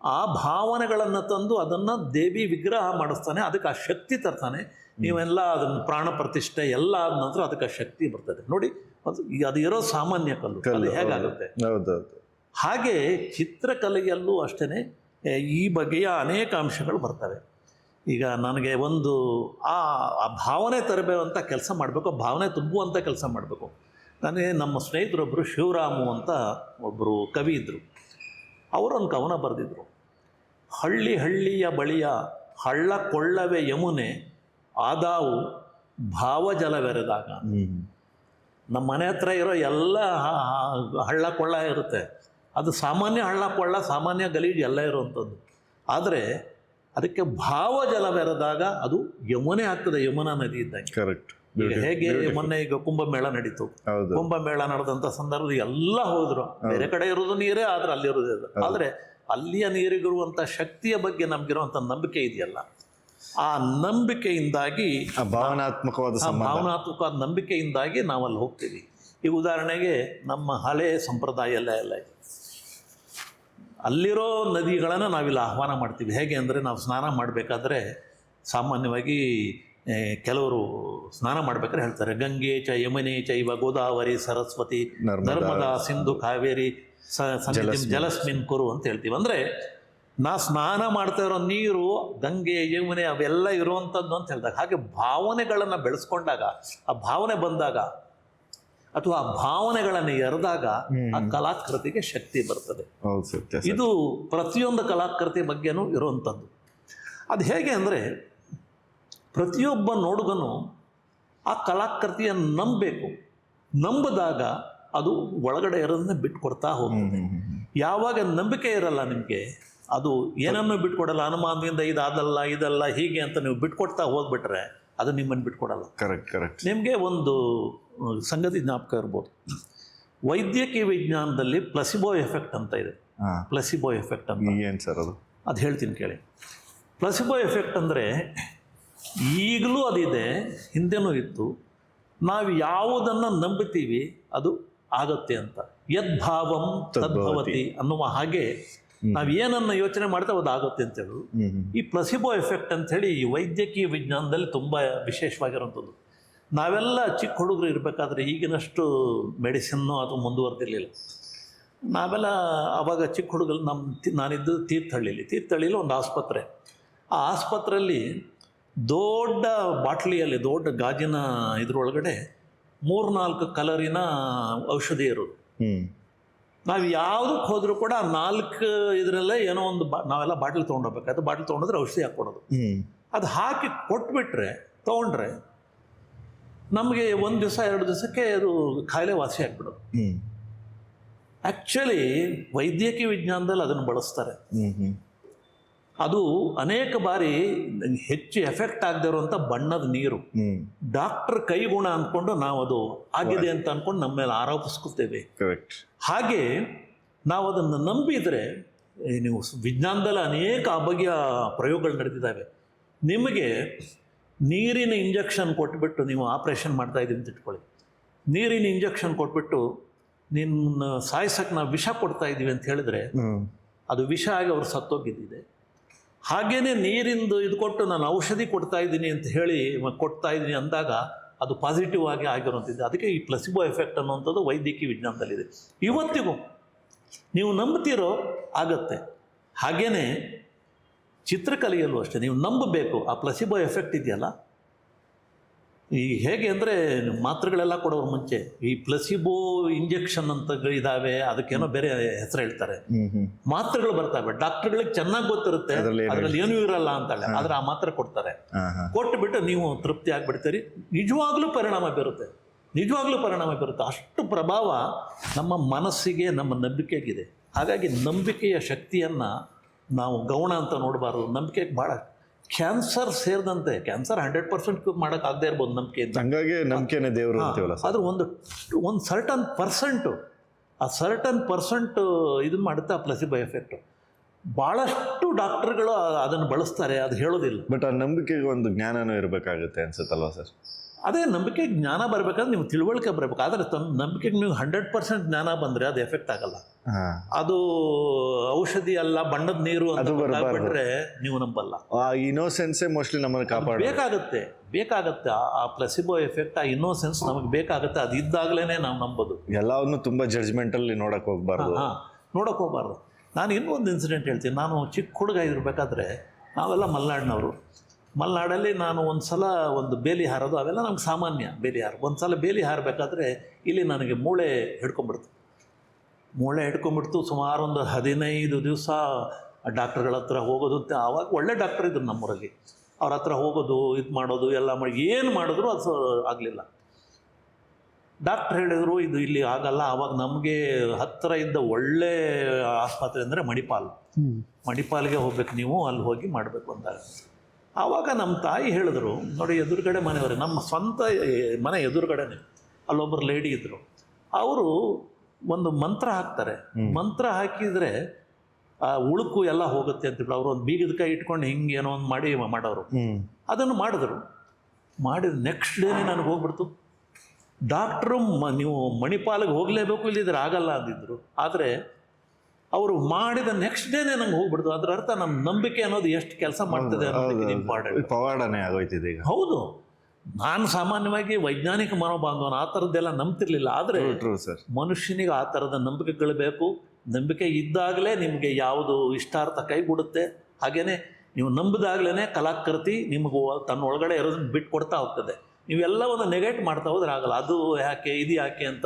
ಆ ಭಾವನೆಗಳನ್ನು ತಂದು ಅದನ್ನು ದೇವಿ ವಿಗ್ರಹ ಮಾಡಿಸ್ತಾನೆ ಅದಕ್ಕೆ ಆ ಶಕ್ತಿ ತರ್ತಾನೆ. ನೀವೆಲ್ಲ ಅದನ್ನು ಪ್ರಾಣ ಪ್ರತಿಷ್ಠೆ ಎಲ್ಲ ಆದ ನಂತರ ಅದಕ್ಕೆ ಆ ಶಕ್ತಿ ಬರ್ತದೆ. ನೋಡಿ ಅದು ಅದು ಇರೋ ಸಾಮಾನ್ಯ ಕಲ್ಲು ಅದು ಹೇಗಾಗುತ್ತೆ? ಹಾಗೆ ಚಿತ್ರಕಲೆಯಲ್ಲೂ ಅಷ್ಟೇ ಈ ಬಗೆಯ ಅನೇಕ ಅಂಶಗಳು ಬರ್ತವೆ. ಈಗ ನನಗೆ ಒಂದು ಆ ಆ ಭಾವನೆ ತರಬೇಕಂತ ಕೆಲಸ ಮಾಡಬೇಕು ಭಾವನೆ ತುಂಬುವಂಥ ಕೆಲಸ ಮಾಡಬೇಕು. ನನಗೆ ನಮ್ಮ ಸ್ನೇಹಿತರೊಬ್ಬರು ಶಿವರಾಮು ಅಂತ ಒಬ್ಬರು ಕವಿ ಇದ್ದರು ಅವರೊಂದು ಕವನ ಬರೆದಿದ್ರು. ಹಳ್ಳಿ ಹಳ್ಳಿಯ ಬಳಿಯ ಹಳ್ಳ ಕೊಳ್ಳವೆ ಯಮುನೆ ಆದಾವು ಭಾವಜಲವೆರೆದಾಗ. ಹ್ಮ್. ನಮ್ಮ ಮನೆ ಹತ್ರ ಇರೋ ಎಲ್ಲ ಹಳ್ಳ ಕೊಳ್ಳ ಇರುತ್ತೆ. ಅದು ಸಾಮಾನ್ಯ ಹಳ್ಳ ಕೊಳ್ಳ ಸಾಮಾನ್ಯ ಗಲೀಜು ಎಲ್ಲ ಇರುವಂಥದ್ದು. ಆದರೆ ಅದಕ್ಕೆ ಭಾವಜಲ ಬೆರೆದಾಗ ಅದು ಯಮುನೆ ಆಗ್ತದೆ ಯಮುನಾ ನದಿ ಇದ್ದಂಗೆ. ಕರೆಕ್ಟ್ ಹೇಗೆ ಮೊನ್ನೆ ಈಗ ಕುಂಭಮೇಳ ನಡೀತು. ಕುಂಭಮೇಳ ನಡೆದಂಥ ಸಂದರ್ಭದಲ್ಲಿ ಎಲ್ಲ ಹೋದ್ರು. ಬೇರೆ ಕಡೆ ಇರೋದು ನೀರೇ ಆದ್ರೆ ಅಲ್ಲಿರೋದೇ ಆದರೆ ಅಲ್ಲಿಯ ನೀರಿಗಿರುವಂಥ ಶಕ್ತಿಯ ಬಗ್ಗೆ ನಮಗಿರುವಂಥ ನಂಬಿಕೆ ಇದೆಯಲ್ಲ? ಆ ನಂಬಿಕೆಯಿಂದಾಗಿ ಆ ಭಾವನಾತ್ಮಕವಾದ ಭಾವನಾತ್ಮಕ ನಂಬಿಕೆಯಿಂದಾಗಿ ನಾವು ಅಲ್ಲಿ ಹೋಗ್ತೀವಿ. ಈಗ ಉದಾಹರಣೆಗೆ ನಮ್ಮ ಹಳೆ ಸಂಪ್ರದಾಯ ಎಲ್ಲ ಎಲ್ಲ ಇದೆ. ಅಲ್ಲಿರೋ ನದಿಗಳನ್ನು ನಾವಿಲ್ಲಿ ಆಹ್ವಾನ ಮಾಡ್ತೀವಿ. ಹೇಗೆ ಅಂದರೆ ನಾವು ಸ್ನಾನ ಮಾಡಬೇಕಾದ್ರೆ ಸಾಮಾನ್ಯವಾಗಿ ಕೆಲವರು ಸ್ನಾನ ಮಾಡ್ಬೇಕಾದ್ರೆ ಹೇಳ್ತಾರೆ. ಗಂಗೆ ಚ ಯಮುನೆ ಚೈವ ಗೋದಾವರಿ ಸರಸ್ವತಿ ನರ್ಮದಾ. ಸಿಂಧು ಕಾವೇರಿ ಜಲಸ್ಮಿನ್ ಕುರು ಅಂತ ಹೇಳ್ತೀವಿ. ಅಂದರೆ ನಾ ಸ್ನಾನ ಮಾಡ್ತಾ ಇರೋ ನೀರು ಗಂಗೆ ಯಮುನೆ ಅವೆಲ್ಲ ಇರುವಂಥದ್ದು ಅಂತ ಹೇಳಿದಾಗ ಹಾಗೆ ಭಾವನೆಗಳನ್ನು ಬೆಳೆಸ್ಕೊಂಡಾಗ ಆ ಭಾವನೆ ಬಂದಾಗ ಅಥವಾ ಆ ಭಾವನೆಗಳನ್ನು ಎರೆದಾಗ ಆ ಕಲಾಕೃತಿಗೆ ಶಕ್ತಿ ಬರ್ತದೆ. ಇದು ಪ್ರತಿಯೊಂದು ಕಲಾಕೃತಿ ಬಗ್ಗೆನೂ ಇರುವಂಥದ್ದು. ಅದು ಹೇಗೆ ಅಂದರೆ ಪ್ರತಿಯೊಬ್ಬ ನೋಡುಗನು ಆ ಕಲಾಕೃತಿಯನ್ನು ನಂಬಬೇಕು. ನಂಬಿದಾಗ ಅದು ಒಳಗಡೆ ಇರೋದನ್ನ ಬಿಟ್ಕೊಡ್ತಾ ಹೋಗ್ತದೆ. ಯಾವಾಗ ನಂಬಿಕೆ ಇರಲ್ಲ ನಿಮಗೆ ಅದು ಏನನ್ನು ಬಿಟ್ಕೊಡಲ್ಲ ಅನುಮಾನದಿಂದ ಇದಾದಲ್ಲ ಇದಲ್ಲ ಹೀಗೆ ಅಂತ ನೀವು ಬಿಟ್ಕೊಡ್ತಾ ಹೋಗ್ಬಿಟ್ರೆ ಅದು ನಿಮ್ಮನ್ನು ಬಿಟ್ಕೊಡಲ್ಲ. ಕರೆಕ್ಟ್ ಕರೆಕ್ಟ್ ನಿಮಗೆ ಒಂದು ಸಂಗತಿ ಜ್ಞಾಪಕ ಇರ್ಬೋದು. ವೈದ್ಯಕೀಯ ವಿಜ್ಞಾನದಲ್ಲಿ ಪ್ಲಸಿಬೋ ಎಫೆಕ್ಟ್ ಅಂತ ಇದೆ. ಪ್ಲಸಿಬೋ ಎಫೆಕ್ಟ್ ಅಂತ. ಏನು ಸರ್ ಅದು? ಅದು ಹೇಳ್ತೀನಿ ಕೇಳಿ. ಪ್ಲಸಿಬೋ ಎಫೆಕ್ಟ್ ಅಂದರೆ ಈಗಲೂ ಅದಿದೆ ಹಿಂದೆನೂ ಇತ್ತು. ನಾವು ಯಾವುದನ್ನು ನಂಬುತ್ತೀವಿ ಅದು ಆಗತ್ತೆ ಅಂತ. ಯದ್ಭಾವಂ ತದ್ಭವತಿ. ಅನ್ನುವ ಹಾಗೆ ನಾವು ಏನನ್ನ ಯೋಚನೆ ಮಾಡ್ತೇವೆ ಅದು ಆಗುತ್ತೆ ಅಂತ ಹೇಳೋದು ಈ ಪ್ಲಸಿಬೋ ಎಫೆಕ್ಟ್ ಅಂಥೇಳಿ ಈ ವೈದ್ಯಕೀಯ ವಿಜ್ಞಾನದಲ್ಲಿ ತುಂಬ ವಿಶೇಷವಾಗಿರುವಂಥದ್ದು. ನಾವೆಲ್ಲ ಚಿಕ್ಕ ಹುಡುಗರು ಇರಬೇಕಾದ್ರೆ ಈಗಿನಷ್ಟು ಮೆಡಿಸಿನ್ನು ಅದು ಮುಂದುವರೆದಿರಲಿಲ್ಲ. ನಾವೆಲ್ಲ ಆವಾಗ ಚಿಕ್ಕ ಹುಡುಗರು ನಮ್ಮ ನಾನಿದ್ದು ತೀರ್ಥಹಳ್ಳಿಲಿ. ತೀರ್ಥಹಳ್ಳಿಲಿ ಒಂದು ಆಸ್ಪತ್ರೆ. ಆ ಆಸ್ಪತ್ರೆಯಲ್ಲಿ ದೊಡ್ಡ ಬಾಟ್ಲಿಯಲ್ಲಿ ದೊಡ್ಡ ಗಾಜಿನ ಇದ್ರೊಳಗಡೆ ಮೂರ್ನಾಲ್ಕು ಕಲರಿನ ಔಷಧಿ ಇರೋದು. ನಾವು ಯಾವುದಕ್ಕೆ ಹೋದರೂ ಕೂಡ ನಾಲ್ಕು ಇದರಲ್ಲೇ ಏನೋ ಒಂದು ಬಾ ನಾವೆಲ್ಲ ಬಾಟ್ಲಿ ಅದು ಬಾಟ್ಲಿ ತೊಗೊಂಡ್ರೆ ಔಷಧಿ ಹಾಕ್ಕೊಡೋದು. ಅದು ಹಾಕಿ ಕೊಟ್ಬಿಟ್ರೆ ತಗೊಂಡ್ರೆ ನಮಗೆ ಒಂದು ದಿವಸ ಎರಡು ದಿವಸಕ್ಕೆ ಅದು ಖಾಯಿಲೆ ವಾಸಿ ಆಗ್ಬಿಡೋದು. ಆ್ಯಕ್ಚುಲಿ ವೈದ್ಯಕೀಯ ವಿಜ್ಞಾನದಲ್ಲಿ ಅದನ್ನು ಬಳಸ್ತಾರೆ. ಅದು ಅನೇಕ ಬಾರಿ ಹೆಚ್ಚು ಎಫೆಕ್ಟ್ ಆಗದೆ ಇರುವಂಥ ಬಣ್ಣದ ನೀರು. ಡಾಕ್ಟರ್ ಕೈಗುಣ ಅಂದ್ಕೊಂಡು ನಾವು ಅದು ಆಗಿದೆ ಅಂತ ಅಂದ್ಕೊಂಡು ನಮ್ಮ ಮೇಲೆ ಆರೋಪಿಸ್ಕೊತೇವೆ. ಕರೆಕ್ಟ್ ಹಾಗೆ ನಾವು ಅದನ್ನು ನಂಬಿದರೆ ನೀವು ವಿಜ್ಞಾನದಲ್ಲಿ ಅನೇಕ ಬಗೆಯ ಪ್ರಯೋಗಗಳು ನಡೆದಿದ್ದಾವೆ ನಿಮಗೆ ನೀರಿನ ಇಂಜೆಕ್ಷನ್ ಕೊಟ್ಬಿಟ್ಟು ನೀವು ಆಪ್ರೇಷನ್ ಮಾಡ್ತಾ ಇದ್ದೀವಿ ಅಂತ ಇಟ್ಕೊಳ್ಳಿ. ನೀರಿನ ಇಂಜೆಕ್ಷನ್ ಕೊಟ್ಬಿಟ್ಟು ನಿನ್ನ ಸಾಯಿಸಕ್ಕೆ ನಾವು ವಿಷ ಕೊಡ್ತಾ ಇದ್ದೀವಿ ಅಂತ ಹೇಳಿದ್ರೆ ಅದು ವಿಷ ಆಗಿ ಅವ್ರು ಸತ್ತೋಗಿದ್ದಿದೆ. ಹಾಗೇನೆ ನೀರಿಂದು ಇದು ಕೊಟ್ಟು ನಾನು ಔಷಧಿ ಕೊಡ್ತಾ ಇದ್ದೀನಿ ಅಂತ ಹೇಳಿ ಕೊಡ್ತಾ ಇದ್ದೀನಿ ಅಂದಾಗ ಅದು ಪಾಸಿಟಿವ್ ಆಗಿ ಆಗಿರುವಂಥದ್ದು. ಅದಕ್ಕೆ ಈ ಪ್ಲಸಿಬೋ ಎಫೆಕ್ಟ್ ಅನ್ನುವಂಥದ್ದು ವೈದ್ಯಕೀಯ ವಿಜ್ಞಾನದಲ್ಲಿದೆ. ಇವತ್ತಿಗೂ ನೀವು ನಂಬ್ತಿರೋ ಆಗತ್ತೆ. ಹಾಗೇನೆ ಚಿತ್ರಕಲೆಯಲ್ಲೂ ಅಷ್ಟೇ, ನೀವು ನಂಬಬೇಕು. ಆ ಪ್ಲಸಿಬೋ ಎಫೆಕ್ಟ್ ಇದೆಯಲ್ಲ? ಈ ಹೇಗೆ ಅಂದರೆ ಮಾತ್ರೆಗಳೆಲ್ಲ ಕೊಡೋರು ಮುಂಚೆ ಈ ಪ್ಲಸಿಬೋ ಇಂಜೆಕ್ಷನ್ ಅಂತ ಇದಾವೆ ಅದಕ್ಕೇನೋ ಬೇರೆ ಹೆಸರು ಹೇಳ್ತಾರೆ. ಮಾತ್ರೆಗಳು ಬರ್ತಾವೆ ಡಾಕ್ಟರ್ಗಳಿಗೆ ಚೆನ್ನಾಗಿ ಗೊತ್ತಿರುತ್ತೆ ಅದ್ರಲ್ಲಿ ಏನು ಇರಲ್ಲ ಅಂತಾಳೆ. ಆದ್ರೆ ಆ ಮಾತ್ರೆ ಕೊಡ್ತಾರೆ. ಕೊಟ್ಟುಬಿಟ್ಟು ನೀವು ತೃಪ್ತಿ ಆಗಿಬಿಡ್ತೀರಿ. ನಿಜವಾಗ್ಲೂ ಪರಿಣಾಮ ಬೀರುತ್ತೆ. ನಿಜವಾಗ್ಲೂ ಪರಿಣಾಮ ಬೀರುತ್ತೆ. ಅಷ್ಟು ಪ್ರಭಾವ ನಮ್ಮ ಮನಸ್ಸಿಗೆ ನಮ್ಮ ನಂಬಿಕೆಗಿದೆ. ಹಾಗಾಗಿ ನಂಬಿಕೆಯ ಶಕ್ತಿಯನ್ನು ನಾವು ಗೌಣ ಅಂತ ನೋಡಬಾರ್ದು. ನಂಬಿಕೆಗೆ ಭಾಳ ಕ್ಯಾನ್ಸರ್ ಸೇರಿದಂತೆ ಕ್ಯಾನ್ಸರ್ ಹಂಡ್ರೆಡ್ ಪರ್ಸೆಂಟ್ ಮಾಡೋಕ್ಕಾಗದೇ ಇರ್ಬೋದು ನಂಬಿಕೆ ಹಂಗಾಗಿ ನಂಬಿಕೆನೇ ದೇವರು ಅಂತೀವಲ್ಲ ಆದ್ರೆ ಒಂದು ಒಂದು ಸರ್ಟನ್ ಪರ್ಸೆಂಟು ಆ ಸರ್ಟನ್ ಪರ್ಸೆಂಟ್ ಇದು ಮಾಡುತ್ತೆ ಆ ಪ್ಲಸಿಬೋ ಎಫೆಕ್ಟ್ ಭಾಳಷ್ಟು ಡಾಕ್ಟರ್ಗಳು ಅದನ್ನು ಬಳಸ್ತಾರೆ ಅದು ಹೇಳೋದಿಲ್ಲ. ಬಟ್ ಆ ನಂಬಿಕೆಗೆ ಒಂದು ಜ್ಞಾನನೂ ಇರಬೇಕಾಗುತ್ತೆ ಅನ್ಸುತ್ತಲ್ವಾ ಸರ್? ಅದೇ ನಂಬಿಕೆ ಜ್ಞಾನ ಬರಬೇಕಾದ್ರೆ ನೀವು ತಿಳುವಳಿಕೆ ಬರಬೇಕು. ಆದರೆ ನಂಬಿಕೆಗೆ ನೀವು ಹಂಡ್ರೆಡ್ ಪರ್ಸೆಂಟ್ ಜ್ಞಾನ ಬಂದರೆ ಅದು ಎಫೆಕ್ಟ್ ಆಗಲ್ಲ. ಅದು ಔಷಧಿ ಅಲ್ಲ ಬಣ್ಣದ ನೀರು ಅಂತ ಬರ್ಬಾರ್ದು. ನೀವು ನಂಬಲ್ಲ. ಆ ಇನೋಸೆನ್ಸೇ ಮೋಸ್ಟ್ಲಿ ನಮ್ಮನ್ನು ಕಾಪಾಡ ಬೇಕಾಗುತ್ತೆ ಬೇಕಾಗುತ್ತೆ. ಆ- ಪ್ಲಸಿಬೋ ಎಫೆಕ್ಟ್ ಆ ಇನ್ನೋಸೆನ್ಸ್ ನಮಗೆ ಬೇಕಾಗುತ್ತೆ. ಅದು ಇದ್ದಾಗಲೇ ನಾವು ನಂಬೋದು. ಎಲ್ಲವನ್ನು ತುಂಬ ಜಡ್ಜ್ಮೆಂಟ್ ಅಲ್ಲಿ ನೋಡಕ್ ಹೋಗ್ಬಾರ್ದು. ಹಾಂ ನೋಡಕ್ಕೆ ಹೋಗ್ಬಾರ್ದು. ನಾನು ಇನ್ನೂ ಒಂದು ಇನ್ಸಿಡೆಂಟ್ ಹೇಳ್ತೀನಿ. ನಾನು ಚಿಕ್ಕ ಹುಡುಗ ಇರಬೇಕಾದ್ರೆ ನಾವೆಲ್ಲ ಮಲೆನಾಡಿನವರು. ಮಲೆನಾಡಲ್ಲಿ ನಾನು ಒಂದು ಸಲ ಒಂದು ಬೇಲಿ ಹಾರೋದು ಅವೆಲ್ಲ ನಮ್ಗೆ ಸಾಮಾನ್ಯ ಬೇಲಿ ಹಾರ. ಒಂದು ಸಲ ಬೇಲಿ ಹಾರಬೇಕಾದ್ರೆ ಇಲ್ಲಿ ನನಗೆ ಮೂಳೆ ಹಿಡ್ಕೊಂಬಿಡ್ತು ಮೂಳೆ ಹಿಡ್ಕೊಂಬಿಡ್ತು ಸುಮಾರು ಒಂದು ಹದಿನೈದು ದಿವಸ ಡಾಕ್ಟರ್ಗಳ ಹತ್ರ ಹೋಗೋದು ಅಂತ. ಆವಾಗ ಒಳ್ಳೆ ಡಾಕ್ಟರ್ ಇದ್ದರು ನಮ್ಮೂರಲ್ಲಿ. ಅವ್ರ ಹತ್ರ ಹೋಗೋದು ಇದು ಮಾಡೋದು ಎಲ್ಲ ಮಾಡಿ ಏನು ಮಾಡಿದ್ರು ಅದು ಆಗಲಿಲ್ಲ. ಡಾಕ್ಟ್ರ್ ಹೇಳಿದರು ಇದು ಇಲ್ಲಿ ಆಗಲ್ಲ. ಆವಾಗ ನಮಗೆ ಹತ್ತಿರ ಇದ್ದ ಒಳ್ಳೆ ಆಸ್ಪತ್ರೆ ಅಂದರೆ ಮಣಿಪಾಲ್. ಮಣಿಪಾಲ್ಗೆ ಹೋಗ್ಬೇಕು ನೀವು ಅಲ್ಲಿ ಹೋಗಿ ಮಾಡಬೇಕು ಅಂದಾಗ ಆವಾಗ ನಮ್ಮ ತಾಯಿ ಹೇಳಿದ್ರು ನೋಡಿ ಎದುರುಗಡೆ ಮನೆಯವರು ನಮ್ಮ ಸ್ವಂತ ಮನೆ ಎದುರುಗಡೆನೆ ಅಲ್ಲೊಬ್ಬರು ಲೇಡಿ ಇದ್ದರು ಅವರು ಒಂದು ಮಂತ್ರ ಹಾಕ್ತಾರೆ. ಮಂತ್ರ ಹಾಕಿದರೆ ಆ ಉಳುಕು ಎಲ್ಲ ಹೋಗುತ್ತೆ ಅಂತೇಳಿ ಅವರು ಒಂದು ಬೀಗದ ಕೈ ಇಟ್ಕೊಂಡು ಹಿಂಗೆ ಏನೋ ಒಂದು ಮಾಡಿ ಮಾಡೋರು. ಅದನ್ನು ಮಾಡಿದ್ರು. ಮಾಡಿದ ನೆಕ್ಸ್ಟ್ ಡೇನೇ ನನಗೆ ಹೋಗ್ಬಿಡ್ತು. ಡಾಕ್ಟ್ರು ಮ ನೀವು ಮಣಿಪಾಲಿಗೆ ಹೋಗಲೇಬೇಕು ಇಲ್ಲಿದ್ರೆ ಆಗಲ್ಲ ಅಂದಿದ್ರು. ಆದರೆ ಅವರು ಮಾಡಿದ ನೆಕ್ಸ್ಟ್ ಡೇನೇ ನಂಗೆ ಹೋಗ್ಬಿಡ್ತು. ಅದರ ಅರ್ಥ ನಮ್ಮ ನಂಬಿಕೆ ಅನ್ನೋದು ಎಷ್ಟು ಕೆಲಸ ಮಾಡ್ತದೆ ಅನ್ನೋದಕ್ಕೆ ಇಂಪಾರ್ಟೆಂಟ್ ಪವಾಡನೆ ಆಗೋಯ್ತಿದೆ ಈಗ. ಹೌದು. ನಾನು ಸಾಮಾನ್ಯವಾಗಿ ವೈಜ್ಞಾನಿಕ ಮನೋಭಾವನ ಆ ಥರದ್ದೆಲ್ಲ ನಂಬ್ತಿರ್ಲಿಲ್ಲ. ಆದರೆ ಮನುಷ್ಯನಿಗೆ ಆ ಥರದ ನಂಬಿಕೆಗಳು ಬೇಕು. ನಂಬಿಕೆ ಇದ್ದಾಗಲೇ ನಿಮಗೆ ಯಾವುದು ಇಷ್ಟಾರ್ಥ ಕೈಗೂಡುತ್ತೆ. ಹಾಗೇನೆ ನೀವು ನಂಬಿದಾಗಲೇ ಕಲಾಕೃತಿ ನಿಮಗೆ ತನ್ನ ಒಳಗಡೆ ಇರೋದನ್ನ ಬಿಟ್ಟು ಕೊಡ್ತಾ ಹೋಗ್ತದೆ. ನೀವೆಲ್ಲವನ್ನು ನೆಗೆಟ್ ಮಾಡ್ತಾ ಹೋದ್ರೆ ಆಗಲ್ಲ. ಅದು ಯಾಕೆ ಇದು ಯಾಕೆ ಅಂತ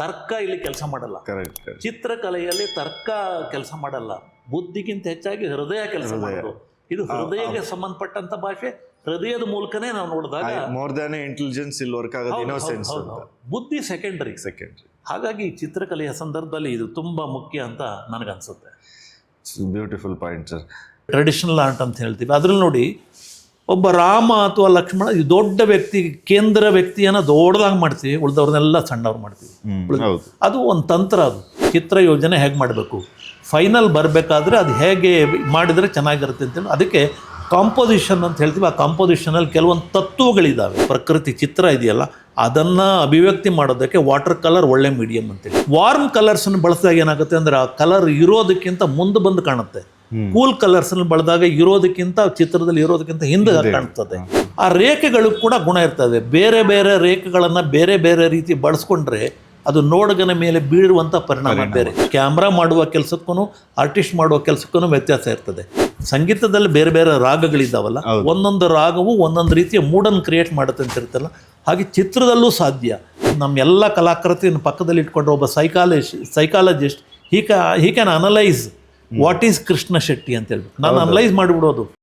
ತರ್ಕ ಇಲ್ಲಿ ಕೆಲಸ ಮಾಡಲ್ಲ. ಕರೆಕ್ಟ್ ಚಿತ್ರಕಲೆಯಲ್ಲಿ ತರ್ಕ ಕೆಲಸ ಮಾಡಲ್ಲ. ಬುದ್ಧಿಗಿಂತ ಹೆಚ್ಚಾಗಿ ಹೃದಯ ಕೆಲಸ ಮಾಡೋದು. ಇದು ಹೃದಯಕ್ಕೆ ಸಂಬಂಧಪಟ್ಟಂತ ಭಾಷೆ ಹೃದಯದ ಮೂಲಕನೇ ನಾವು ನೋಡಿದಾಗ ಮೋರ್ ದನ್ ಇಂಟೆಲಿಜೆನ್ಸ್ ಇಲ್ಲಿ ವರ್ಕ್ ಆಗೋದು ಇನ್ನೋಸೆನ್ಸ್ ಬುದ್ಧಿ ಸೆಕೆಂಡರಿ ಸೆಕೆಂಡ್ರಿ ಹಾಗಾಗಿ ಚಿತ್ರಕಲೆಯ ಸಂದರ್ಭದಲ್ಲಿ ಇದು ತುಂಬಾ ಮುಖ್ಯ ಅಂತ ನನಗನ್ಸುತ್ತೆ. Beautiful point sir traditional art ಅಂತ ಹೇಳ್ತೀವಿ. ಅದ್ರಲ್ಲಿ ನೋಡಿ ಒಬ್ಬ ರಾಮ ಅಥವಾ ಲಕ್ಷ್ಮಣ ಈ ದೊಡ್ಡ ವ್ಯಕ್ತಿ ಕೇಂದ್ರ ವ್ಯಕ್ತಿಯನ್ನು ದೊಡ್ಡದಾಗಿ ಮಾಡ್ತೀವಿ ಉಳಿದವ್ರನ್ನೆಲ್ಲ ಸಣ್ಣವ್ರು ಮಾಡ್ತೀವಿ. ಅದು ಒಂದು ತಂತ್ರ ಅದು. ಚಿತ್ರ ಯೋಜನೆ ಹೇಗೆ ಮಾಡಬೇಕು? ಫೈನಲ್ ಬರಬೇಕಾದ್ರೆ ಅದು ಹೇಗೆ ಮಾಡಿದರೆ ಚೆನ್ನಾಗಿರುತ್ತೆ ಅಂತೇಳಿ ಅದಕ್ಕೆ ಕಾಂಪೋಸಿಷನ್ ಅಂತ ಹೇಳ್ತೀವಿ. ಆ ಕಾಂಪೋಸಿಷನಲ್ಲಿ ಕೆಲವೊಂದು ತತ್ವಗಳಿದ್ದಾವೆ ಪ್ರಕೃತಿ ಚಿತ್ರ ಇದೆಯಲ್ಲ ಅದನ್ನು ಅಭಿವ್ಯಕ್ತಿ ಮಾಡೋದಕ್ಕೆ ವಾಟರ್ ಕಲರ್ ಒಳ್ಳೆ ಮೀಡಿಯಮ್ ಅಂತೇಳಿ. ವಾರ್ಮ್ ಕಲರ್ಸನ್ನು ಬಳಸಿದಾಗ ಏನಾಗುತ್ತೆ ಅಂದರೆ ಆ ಕಲರ್ ಇರೋದಕ್ಕಿಂತ ಮುಂದೆ ಬಂದು ಕಾಣುತ್ತೆ. ಕೂಲ್ ಕಲರ್ಸ್ ಬಳದಾಗ ಇರೋದಕ್ಕಿಂತ ಚಿತ್ರದಲ್ಲಿ ಇರೋದಕ್ಕಿಂತ ಹಿಂದೆ ಕಾಣ್ತದೆ. ಆ ರೇಖೆಗಳು ಕೂಡ ಗುಣ ಇರ್ತದೆ. ಬೇರೆ ಬೇರೆ ರೇಖೆಗಳನ್ನು ಬೇರೆ ಬೇರೆ ರೀತಿ ಬಳಸ್ಕೊಂಡ್ರೆ ಅದು ನೋಡಗನ ಮೇಲೆ ಬೀಳುವಂಥ ಪರಿಣಾಮ ಬೇರೆ. ಕ್ಯಾಮ್ರಾ ಮಾಡುವ ಕೆಲಸಕ್ಕೂ ಆರ್ಟಿಸ್ಟ್ ಮಾಡುವ ಕೆಲಸಕ್ಕೂ ವ್ಯತ್ಯಾಸ ಇರ್ತದೆ. ಸಂಗೀತದಲ್ಲಿ ಬೇರೆ ಬೇರೆ ರಾಗಗಳಿದ್ದಾವಲ್ಲ ಒಂದೊಂದು ರಾಗವು ಒಂದೊಂದು ರೀತಿಯ ಮೂಡನ್ನು ಕ್ರಿಯೇಟ್ ಮಾಡುತ್ತೆ ಅಂತ ಇರ್ತಲ್ಲ ಹಾಗೆ ಚಿತ್ರದಲ್ಲೂ ಸಾಧ್ಯ. ನಮ್ಮೆಲ್ಲ ಕಲಾಕೃತಿಯನ್ನು ಪಕ್ಕದಲ್ಲಿ ಇಟ್ಕೊಂಡು ಒಬ್ಬ psychology psychologist he can he can analyse what is Krishna Shetty ಅಂತ ಹೇಳ್ಬಿಟ್ಟು. ನಾನು ಅನಲೈಸ್ ಮಾಡಿಬಿಡೋದು.